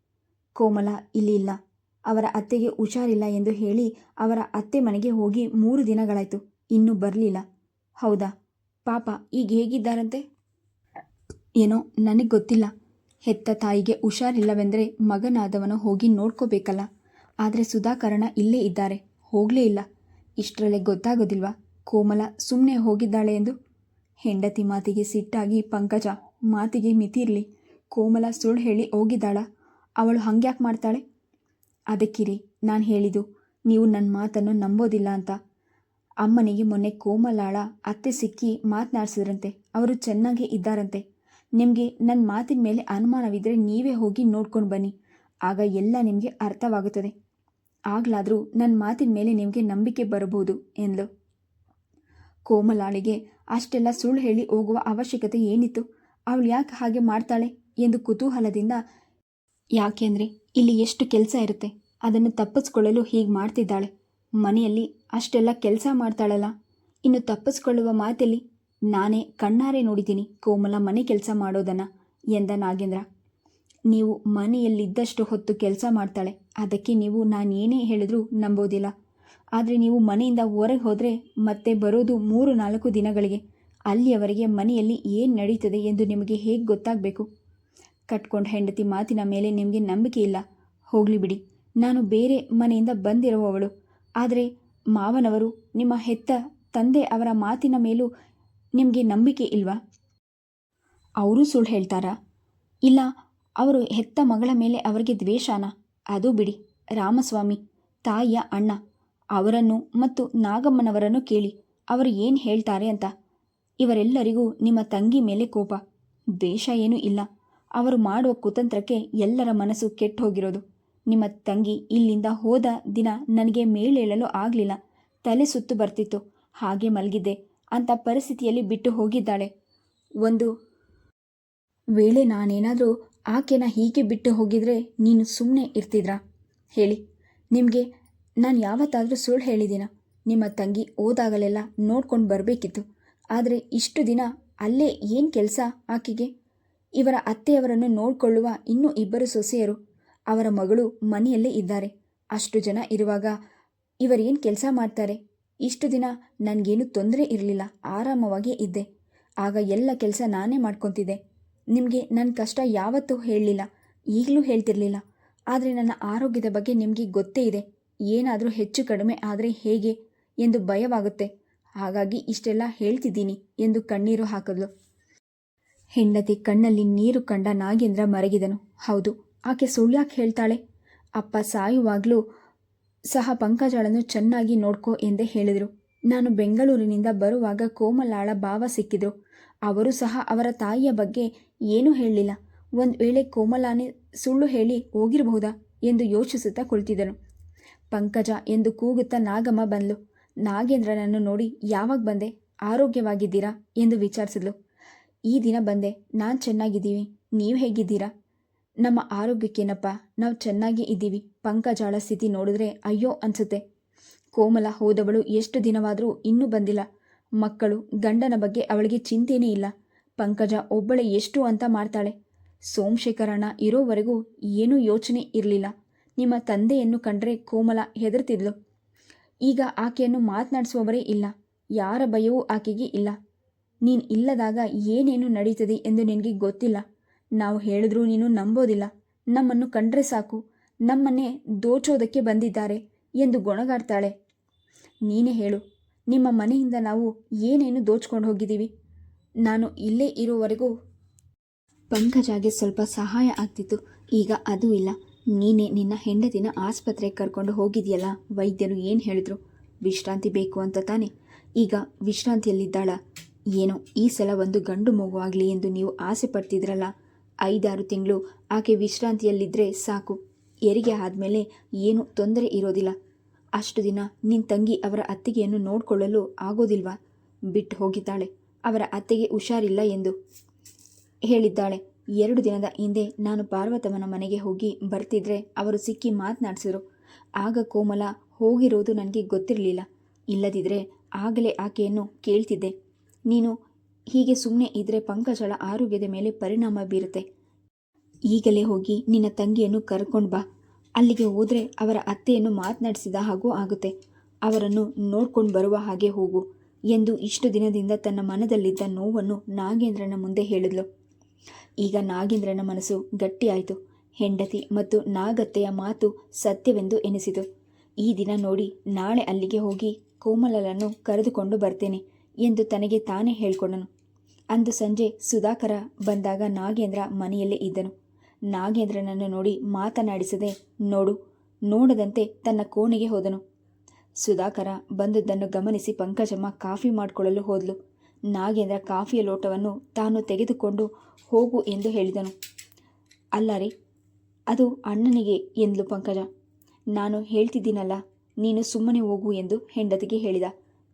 ಕೋಮಲ, ಇಲ್ಲಿ ಇಲ್ಲ. ಅವರ ಅತ್ತೆಗೆ ಹುಷಾರಿಲ್ಲ ಎಂದು ಹೇಳಿ ಅವರ ಅತ್ತೆ ಮನೆಗೆ ಹೋಗಿ ಮೂರು ದಿನಗಳಾಯಿತು. ಇನ್ನೂ ಬರಲಿಲ್ಲ. ಹೌದಾ? ಪಾಪ, ಈಗ ಹೇಗಿದ್ದಾರಂತೆ? ಏನೋ, ನನಗೆ ಗೊತ್ತಿಲ್ಲ. ಹೆತ್ತ ತಾಯಿಗೆ ಹುಷಾರಿಲ್ಲವೆಂದರೆ ಮಗನಾದವನು ಹೋಗಿ ನೋಡ್ಕೋಬೇಕಲ್ಲ. ಆದರೆ ಸುಧಾಕರಣ ಇಲ್ಲೇ ಇದ್ದಾರೆ. ಹೋಗಲೇ ಇಲ್ಲ. ಇಷ್ಟರಲ್ಲೇ ಗೊತ್ತಾಗೋದಿಲ್ವಾ? ಕೋಮಲ ಸುಮ್ಮನೆ ಹೋಗಿದ್ದಾಳೆ ಎಂದು? ಹೆಂಡತಿ ಮಾತಿಗೆ ಸಿಟ್ಟಾಗಿ ಪಂಕಜ, ಮಾತಿಗೆ ಮಿತಿರ್ಲಿ. ಕೋಮಲ ಸುಳ್ಳು ಹೇಳಿ ಹೋಗಿದ್ದಾಳ. ಅವಳು ಹಂಗ್ಯಾಕೆ ಮಾಡ್ತಾಳೆ? ಅದಕ್ಕಿರಿ, ನಾನು ಹೇಳಿದ್ದು, ನೀವು ನನ್ನ ಮಾತನ್ನು ನಂಬೋದಿಲ್ಲ ಅಂತ. ಅಮ್ಮನಿಗೆ ಮೊನ್ನೆ ಕೋಮಲಾಳ ಅತ್ತೆ ಸಿಕ್ಕಿ ಮಾತನಾಡಿಸಿದ್ರಂತೆ ಅವರು ಚೆನ್ನಾಗೇ ಇದ್ದಾರಂತೆ. ನಿಮಗೆ ನನ್ನ ಮಾತಿನ ಮೇಲೆ ಅನುಮಾನವಿದ್ದರೆ ನೀವೇ ಹೋಗಿ ನೋಡ್ಕೊಂಡು ಬನ್ನಿ. ಆಗ ಎಲ್ಲ ನಿಮಗೆ ಅರ್ಥವಾಗುತ್ತದೆ. ಆಗಲಾದರೂ ನನ್ನ ಮಾತಿನ ಮೇಲೆ ನಿಮಗೆ ನಂಬಿಕೆ ಬರಬಹುದು ಎಂದ್ಲು. ಕೋಮಲಾಳಿಗೆ ಅಷ್ಟೆಲ್ಲ ಸುಳ್ಳು ಹೇಳಿ ಹೋಗುವ ಅವಶ್ಯಕತೆ ಏನಿತ್ತು? ಅವಳು ಯಾಕೆ ಹಾಗೆ ಮಾಡ್ತಾಳೆ ಎಂದು ಕುತೂಹಲದಿಂದ ಯಾಕೆಂದರೆ ಇಲ್ಲಿ ಎಷ್ಟು ಕೆಲಸ ಇರುತ್ತೆ, ಅದನ್ನು ತಪ್ಪಿಸ್ಕೊಳ್ಳಲು ಹೀಗೆ ಮಾಡ್ತಿದ್ದಾಳೆ. ಮನೆಯಲ್ಲಿ ಅಷ್ಟೆಲ್ಲ ಕೆಲಸ ಮಾಡ್ತಾಳಲ್ಲ. ಇನ್ನು ತಪ್ಪಿಸ್ಕೊಳ್ಳುವ ಮಾತಲ್ಲಿ ನಾನೇ ಕಣ್ಣಾರೆ ನೋಡಿದ್ದೀನಿ ಕೋಮಲ ಮನೆ ಕೆಲಸ ಮಾಡೋದನ್ನು, ಎಂದ ನಾಗೇಂದ್ರ. ನೀವು ಮನೆಯಲ್ಲಿದ್ದಷ್ಟು ಹೊತ್ತು ಕೆಲಸ ಮಾಡ್ತಾಳೆ, ಅದಕ್ಕೆ ನೀವು ನಾನು ಏನೇ ಹೇಳಿದ್ರೂ ನಂಬೋದಿಲ್ಲ. ಆದರೆ ನೀವು ಮನೆಯಿಂದ ಹೊರಗೆ ಹೋದರೆ ಮತ್ತೆ ಬರೋದು ಮೂರು ನಾಲ್ಕು ದಿನಗಳಿಗೆ. ಅಲ್ಲಿಯವರೆಗೆ ಮನೆಯಲ್ಲಿ ಏನು ನಡೀತದೆ ಎಂದು ನಿಮಗೆ ಹೇಗೆ ಗೊತ್ತಾಗಬೇಕು? ಕಟ್ಕೊಂಡು ಹೆಂಡತಿ ಮಾತಿನ ಮೇಲೆ ನಿಮಗೆ ನಂಬಿಕೆ ಇಲ್ಲ. ಹೋಗಲಿ ಬಿಡಿ. ನಾನು ಬೇರೆ ಮನೆಯಿಂದ ಬಂದಿರುವವಳು. ಆದರೆ ಮಾವನವರು ನಿಮ್ಮ ಹೆತ್ತ ತಂದೆ ಅವರ ಮಾತಿನ ಮೇಲೂ ನಿಮಗೆ ನಂಬಿಕೆ ಇಲ್ವಾ? ಅವರು ಸುಳ್ಳು ಹೇಳ್ತಾರಾ? ಇಲ್ಲ, ಅವರು ಹೆತ್ತ ಮಗಳ ಮೇಲೆ ಅವರಿಗೆ ದ್ವೇಷಾನ? ಅದು ಬಿಡಿ. ರಾಮಸ್ವಾಮಿ, ತಾಯಿಯ ಅಣ್ಣ. ಅವರನ್ನು ಮತ್ತು ನಾಗಮ್ಮನವರನ್ನು ಕೇಳಿ ಅವರು ಏನು ಹೇಳ್ತಾರೆ ಅಂತ. ಇವರೆಲ್ಲರಿಗೂ ನಿಮ್ಮ ತಂಗಿ ಮೇಲೆ ಕೋಪ. ದ್ವೇಷ ಏನೂ ಇಲ್ಲ. ಅವರು ಮಾಡುವ ಕುತಂತ್ರಕ್ಕೆ ಎಲ್ಲರ ಮನಸ್ಸು ಕೆಟ್ಟು ಹೋಗಿರೋದು ನಿಮ್ಮ ತಂಗಿ ಇಲ್ಲಿಂದ ಹೋದ ದಿನ ನನಗೆ ಮೇಲೇಳಲು ಆಗಲಿಲ್ಲ. ತಲೆ ಸುತ್ತು ಬರ್ತಿತ್ತು. ಹಾಗೆ ಮಲಗಿದ್ದೆ. ಅಂತ ಪರಿಸ್ಥಿತಿಯಲ್ಲಿ ಬಿಟ್ಟು ಹೋಗಿದ್ದಾಳೆ. ಒಂದು ವೇಳೆ ನಾನೇನಾದರೂ ಆಕೆನ ಹೀಗೆ ಬಿಟ್ಟು ಹೋಗಿದ್ರೆ ನೀನು ಸುಮ್ಮನೆ ಇರ್ತಿದ್ರಾ? ಹೇಳಿ. ನಿಮಗೆ ನಾನು ಯಾವತ್ತಾದರೂ ಸುಳ್ಳು ಹೇಳಿದ್ದೀನ ನಿಮ್ಮ ತಂಗಿ ಓದಾಗಲೆಲ್ಲ ನೋಡ್ಕೊಂಡು ಬರಬೇಕಿತ್ತು. ಆದರೆ ಇಷ್ಟು ದಿನ ಅಲ್ಲೇ ಏನು ಕೆಲಸ ಆಕೆಗೆ? ಇವರ ಅತ್ತೆಯವರನ್ನು ನೋಡಿಕೊಳ್ಳುವ ಇನ್ನೂ ಇಬ್ಬರು ಸೊಸೆಯರು, ಅವರ ಮಗಳು ಮನೆಯಲ್ಲೇ ಇದ್ದಾರೆ. ಅಷ್ಟು ಜನ ಇರುವಾಗ ಇವರೇನು ಕೆಲಸ ಮಾಡ್ತಾರೆ? ಇಷ್ಟು ದಿನ ನನಗೇನು ತೊಂದರೆ ಇರಲಿಲ್ಲ, ಆರಾಮವಾಗಿ ಇದ್ದೆ. ಆಗ ಎಲ್ಲ ಕೆಲಸ ನಾನೇ ಮಾಡ್ಕೊತಿದ್ದೆ. ನಿಮಗೆ ನನ್ನ ಕಷ್ಟ ಯಾವತ್ತೂ ಹೇಳಲಿಲ್ಲ, ಈಗಲೂ ಹೇಳ್ತಿರ್ಲಿಲ್ಲ. ಆದರೆ ನನ್ನ ಆರೋಗ್ಯದ ಬಗ್ಗೆ ನಿಮಗೆ ಗೊತ್ತೇ ಇದೆ. ಏನಾದರೂ ಹೆಚ್ಚು ಕಡಿಮೆ ಆದರೆ ಹೇಗೆ ಎಂದು ಭಯವಾಗುತ್ತೆ. ಹಾಗಾಗಿ ಇಷ್ಟೆಲ್ಲ ಹೇಳ್ತಿದ್ದೀನಿ ಎಂದು ಕಣ್ಣೀರು ಹಾಕಿದ್ಲು. ಹೆಂಡತಿ ಕಣ್ಣಲ್ಲಿ ನೀರು ಕಂಡ ನಾಗೇಂದ್ರ ಮರಗಿದನು. ಹೌದು, ಆಕೆ ಸುಳ್ಳ್ಯಾಕೆ ಹೇಳ್ತಾಳೆ. ಅಪ್ಪ ಸಾಯುವಾಗಲೂ ಸಹ ಪಂಕಜಳನ್ನು ಚೆನ್ನಾಗಿ ನೋಡ್ಕೋ ಎಂದೇ ಹೇಳಿದರು. ನಾನು ಬೆಂಗಳೂರಿನಿಂದ ಬರುವಾಗ ಕೋಮಲಾಳ ಭಾವ ಸಿಕ್ಕಿದ್ರು. ಅವರು ಸಹ ಅವರ ತಾಯಿಯ ಬಗ್ಗೆ ಏನೂ ಹೇಳಲಿಲ್ಲ. ಒಂದು ವೇಳೆ ಕೋಮಲಾನೆ ಸುಳ್ಳು ಹೇಳಿ ಹೋಗಿರಬಹುದಾ ಎಂದು ಯೋಚಿಸುತ್ತಾ ಕುಳಿತಿದ್ದನು. ಪಂಕಜ ಎಂದು ಕೂಗುತ್ತಾ ನಾಗಮ್ಮ ಬಂದ್ಲು. ನಾಗೇಂದ್ರನನ್ನು ನೋಡಿ ಯಾವಾಗ ಬಂದೆ? ಆರೋಗ್ಯವಾಗಿದ್ದೀರಾ? ಎಂದು ವಿಚಾರಿಸಿದ್ಲು. ಈ ದಿನ ಬಂದೆ. ನಾನು ಚೆನ್ನಾಗಿದ್ದೀವಿ. ನೀವು ಹೇಗಿದ್ದೀರಾ? ನಮ್ಮ ಆರೋಗ್ಯಕ್ಕೇನಪ್ಪ, ನಾವು ಚೆನ್ನಾಗಿ ಇದ್ದೀವಿ. ಪಂಕಜಾಳ ಸ್ಥಿತಿ ನೋಡಿದ್ರೆ ಅಯ್ಯೋ ಅನ್ಸುತ್ತೆ. ಕೋಮಲ ಹೋದವಳು ಎಷ್ಟು ದಿನವಾದರೂ ಇನ್ನೂ ಬಂದಿಲ್ಲ. ಮಕ್ಕಳು, ಗಂಡನ ಬಗ್ಗೆ ಅವಳಿಗೆ ಚಿಂತೆನೇ ಇಲ್ಲ. ಪಂಕಜ ಒಬ್ಬಳೆ ಎಷ್ಟು ಅಂತ ಮಾಡ್ತಾಳೆ. ಸೋಮಶೇಖರಣ್ಣ ಇರೋವರೆಗೂ ಏನೂ ಯೋಚನೆ ಇರಲಿಲ್ಲ. ನಿಮ್ಮ ತಂದೆಯನ್ನು ಕಂಡರೆ ಕೋಮಲ ಹೆದರ್ತಿದ್ಲು. ಈಗ ಆಕೆಯನ್ನು ಮಾತನಾಡಿಸುವವರೇ ಇಲ್ಲ. ಯಾರ ಭಯವೂ ಆಕೆಗೆ ಇಲ್ಲ. ನೀನು ಇಲ್ಲದಾಗ ಏನೇನು ನಡೀತದೆ ಎಂದು ನಿನಗೆ ಗೊತ್ತಿಲ್ಲ. ನಾವು ಹೇಳಿದ್ರೂ ನೀನು ನಂಬೋದಿಲ್ಲ. ನಮ್ಮನ್ನು ಕಂಡ್ರೆ ಸಾಕು. ನಮ್ಮನ್ನೇ ದೋಚೋದಕ್ಕೆ ಬಂದಿದ್ದಾರೆ ಎಂದು ಗೊಣಗಾಡ್ತಾಳೆ. ನೀನೇ ಹೇಳು. ನಿಮ್ಮ ಮನೆಯಿಂದ ನಾವು ಏನೇನು ದೋಚ್ಕೊಂಡು ಹೋಗಿದ್ದೀವಿ? ನಾನು ಇಲ್ಲೇ ಇರೋವರೆಗೂ ಪಂಕಜಾಗೆ ಸ್ವಲ್ಪ ಸಹಾಯ ಆಗ್ತಿತ್ತು. ಈಗ ಅದು ಇಲ್ಲ. ನೀನೇ ನಿನ್ನ ಹೆಂಡತಿನ ಆಸ್ಪತ್ರೆಗೆ ಕರ್ಕೊಂಡು ಹೋಗಿದೆಯಲ್ಲ? ವೈದ್ಯರು ಏನು ಹೇಳಿದ್ರು? ವಿಶ್ರಾಂತಿ ಬೇಕು ಅಂತ ತಾನೆ. ಈಗ ವಿಶ್ರಾಂತಿಯಲ್ಲಿದ್ದಾಳ. ಏನೋ ಈ ಸಲ ಒಂದು ಗಂಡು ಆಗಲಿ ಎಂದು ನೀವು ಆಸೆ ಪಡ್ತಿದ್ರಲ್ಲ? ಐದಾರು ತಿಂಗಳು, ಆಕೆ ವಿಶ್ರಾಂತಿಯಲ್ಲಿದ್ದರೆ ಸಾಕು. ಹೆರಿಗೆ ಆದಮೇಲೆ ಏನು ತೊಂದರೆ ಇರೋದಿಲ್ಲ. ಅಷ್ಟು ದಿನ ನಿನ್ನ ತಂಗಿ ಅವರ ಅತ್ತಿಗೆಯನ್ನು ನೋಡಿಕೊಳ್ಳಲು ಆಗೋದಿಲ್ವಾ? ಬಿಟ್ಟು ಹೋಗಿದ್ದಾಳೆ. ಅವರ ಅತ್ತೆಗೆ ಹುಷಾರಿಲ್ಲ ಎಂದು ಹೇಳಿದ್ದಾಳೆ. ಎರಡು ದಿನದ ಹಿಂದೆ ನಾನು ಪಾರ್ವತಮ್ಮನ ಮನೆಗೆ ಹೋಗಿ ಬರ್ತಿದ್ರೆ ಅವರು ಸಿಕ್ಕಿ ಮಾತನಾಡಿಸಿದ್ರು. ಆಗ ಕೋಮಲ, ಹೋಗಿರೋದು ನನಗೆ ಗೊತ್ತಿರಲಿಲ್ಲ. ಇಲ್ಲದಿದ್ದರೆ ಆಗಲೇ ಆಕೆಯನ್ನು ಕೇಳ್ತಿದ್ದೆ. ನೀನು ಹೀಗೆ ಸುಮ್ಮನೆ ಇದ್ದರೆ ಪಂಕಜಳ ಆರೋಗ್ಯದ ಮೇಲೆ ಪರಿಣಾಮ ಬೀರುತ್ತೆ. ಈಗಲೇ ಹೋಗಿ ನಿನ್ನ ತಂಗಿಯನ್ನು ಕರ್ಕೊಂಡು ಬಾ. ಅಲ್ಲಿಗೆ ಹೋದರೆ ಅವರ ಅತ್ತೆಯನ್ನು ಮಾತನಾಡಿಸಿದ ಹಾಗೂ ಆಗುತ್ತೆ. ಅವರನ್ನು ನೋಡ್ಕೊಂಡು ಬರುವ ಹಾಗೆ ಹೋಗು ಎಂದು ಇಷ್ಟು ದಿನದಿಂದ ತನ್ನ ಮನದಲ್ಲಿದ್ದ ನೋವನ್ನು ನಾಗೇಂದ್ರನ ಮುಂದೆ ಹೇಳಿದ್ಲು. ಈಗ ನಾಗೇಂದ್ರನ ಮನಸ್ಸು ಗಟ್ಟಿಯಾಯಿತು. ಹೆಂಡತಿ ಮತ್ತು ನಾಗತ್ತೆಯ ಮಾತು ಸತ್ಯವೆಂದು ಎನಿಸಿತು. ಈ ದಿನ ನೋಡಿ ನಾಳೆ ಅಲ್ಲಿಗೆ ಹೋಗಿ ಕೋಮಲಲನ್ನು ಕರೆದುಕೊಂಡು ಬರ್ತೇನೆ ಎಂದು ತನಗೆ ತಾನೇ ಹೇಳಿಕೊಂಡನು. ಅಂದು ಸಂಜೆ ಸುಧಾಕರ ಬಂದಾಗ ನಾಗೇಂದ್ರ ಮನೆಯಲ್ಲೇ ಇದ್ದನು. ನಾಗೇಂದ್ರನನ್ನು ನೋಡಿ ಮಾತನಾಡಿಸದೆ, ನೋಡು, ನೋಡದಂತೆ ತನ್ನ ಕೋಣೆಗೆ ಹೋದನು. ಸುಧಾಕರ ಬಂದದ್ದನ್ನು ಗಮನಿಸಿ ಪಂಕಜಮ್ಮ ಕಾಫಿ ಮಾಡಿಕೊಳ್ಳಲು ಹೋದ್ಲು. ನಾಗೇಂದ್ರ ಕಾಫಿಯ ಲೋಟವನ್ನು ತಾನು ತೆಗೆದುಕೊಂಡು ಹೋಗು ಎಂದು ಹೇಳಿದನು. ಅಲ್ಲ ರೀ, ಅದು ಅಣ್ಣನಿಗೆ ಎಂದ್ಲು ಪಂಕಜ. ನಾನು ಹೇಳ್ತಿದ್ದೀನಲ್ಲ, ನೀನು ಸುಮ್ಮನೆ ಹೋಗು ಎಂದು ಹೆಂಡತಿಗೆ ಹೇಳಿದ.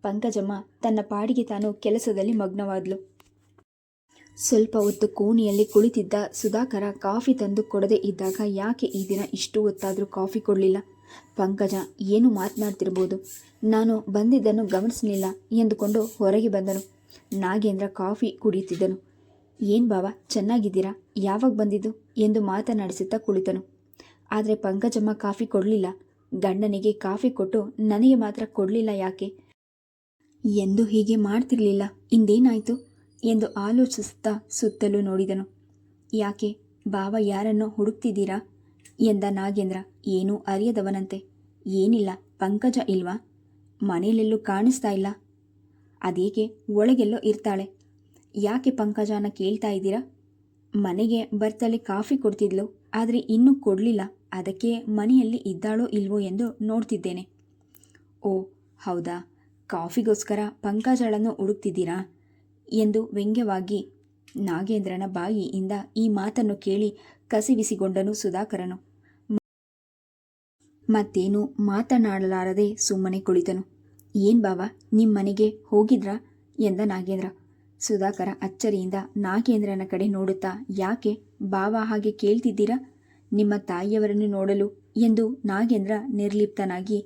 ಪಂಕಜಮ್ಮ ತನ್ನ ಪಾಡಿಗೆ ತಾನು ಕೆಲಸದಲ್ಲಿ ಮಗ್ನವಾದ್ಲು. ಸ್ವಲ್ಪ ಹೊತ್ತು ಕೋಣಿಯಲ್ಲಿ ಕುಳಿತಿದ್ದ ಸುಧಾಕರ ಕಾಫಿ ತಂದು ಕೊಡದೇ ಇದ್ದಾಗ ಯಾಕೆ ಈ ದಿನ ಇಷ್ಟು ಹೊತ್ತಾದರೂ ಕಾಫಿ ಕೊಡಲಿಲ್ಲ? ಪಂಕಜ, ಏನು ಮಾತನಾಡ್ತಿರ್ಬೋದು? ನಾನು ಬಂದಿದ್ದನ್ನು ಗಮನಿಸಲಿಲ್ಲ ಎಂದುಕೊಂಡು ಹೊರಗೆ ಬಂದನು. ನಾಗೇಂದ್ರ ಕಾಫಿ ಕುಡಿಯುತ್ತಿದ್ದನು. ಏನು ಬಾವ, ಚೆನ್ನಾಗಿದ್ದೀರಾ? ಯಾವಾಗ ಬಂದಿದ್ದು? ಎಂದು ಮಾತನಾಡಿಸುತ್ತಾ ಕುಳಿತನು. ಆದರೆ ಪಂಕಜಮ್ಮ ಕಾಫಿ ಕೊಡಲಿಲ್ಲ. ಗಂಡನಿಗೆ ಕಾಫಿ ಕೊಟ್ಟು ನನಗೆ ಮಾತ್ರ ಕೊಡಲಿಲ್ಲ ಯಾಕೆ? ಎಂದು ಹೀಗೆ ಮಾಡ್ತಿರಲಿಲ್ಲ. ಇಂದೇನಾಯಿತು? ಎಂದು ಆಲೋಚಿಸುತ್ತಾ ಸುತ್ತಲೂ ನೋಡಿದನು. ಯಾಕೆ? ಬಾವ ಯಾರನ್ನೋ ಹುಡುಕ್ತಿದ್ದೀರಾ? ಎಂದ ನಾಗೇಂದ್ರ. ಏನೂ ಅರಿಯದವನಂತೆ. ಏನಿಲ್ಲ. ಪಂಕಜ ಇಲ್ವಾ? ಮನೆಯಲ್ಲೆಲ್ಲೂ ಕಾಣಿಸ್ತಾ ಇಲ್ಲ. ಅದೇಕೆ ಒಳಗೆಲ್ಲೋ ಇರ್ತಾಳೆ. ಯಾಕೆ ಪಂಕಜಾನ ಕೇಳ್ತಾ ಇದ್ದೀರಾ? ಮನೆಗೆ ಬರ್ತಲೆ ಕಾಫಿ ಕೊಡ್ತಿದ್ಲು, ಆದರೆ ಇನ್ನೂ ಕೊಡಲಿಲ್ಲ. ಅದಕ್ಕೆ ಮನೆಯಲ್ಲಿ ಇದ್ದಾಳೋ ಇಲ್ವೋ ಎಂದು ನೋಡ್ತಿದ್ದೇನೆ. ಓ, ಹೌದಾ? ಕಾಫಿಗೋಸ್ಕರ ಪಂಕಜಳನ್ನು ಹುಡುಕ್ತಿದ್ದೀರಾ? ಎಂದು ವ್ಯಂಗ್ಯವಾಗಿ ನಾಗೇಂದ್ರನ ಬಾಯಿಯಿಂದ ಈ ಮಾತನ್ನು ಕೇಳಿ ಕಸಿವಿಸಿಗೊಂಡನು ಸುಧಾಕರನು. ಮತ್ತೇನು ಮಾತನಾಡಲಾರದೆ ಸುಮ್ಮನೆ ಕುಳಿತನು. ಏನ್ ಬಾವ ನಿಮ್ಮ ಮನೆಗೆ ಹೋಗಿದ್ರಾ? ಎಂದ ನಾಗೇಂದ್ರ. ಸುಧಾಕರ ಅಚ್ಚರಿಯಿಂದ ನಾಗೇಂದ್ರನ ಕಡೆ ನೋಡುತ್ತಾ, ಯಾಕೆ ಬಾವ ಹಾಗೆ ಕೇಳ್ತಿದ್ದೀರಾ? ನಿಮ್ಮ ತಾಯಿಯವರನ್ನು ನೋಡಲು ಎಂದು ನಾಗೇಂದ್ರ ನಿರ್ಲಿಪ್ತನಾಗಿ,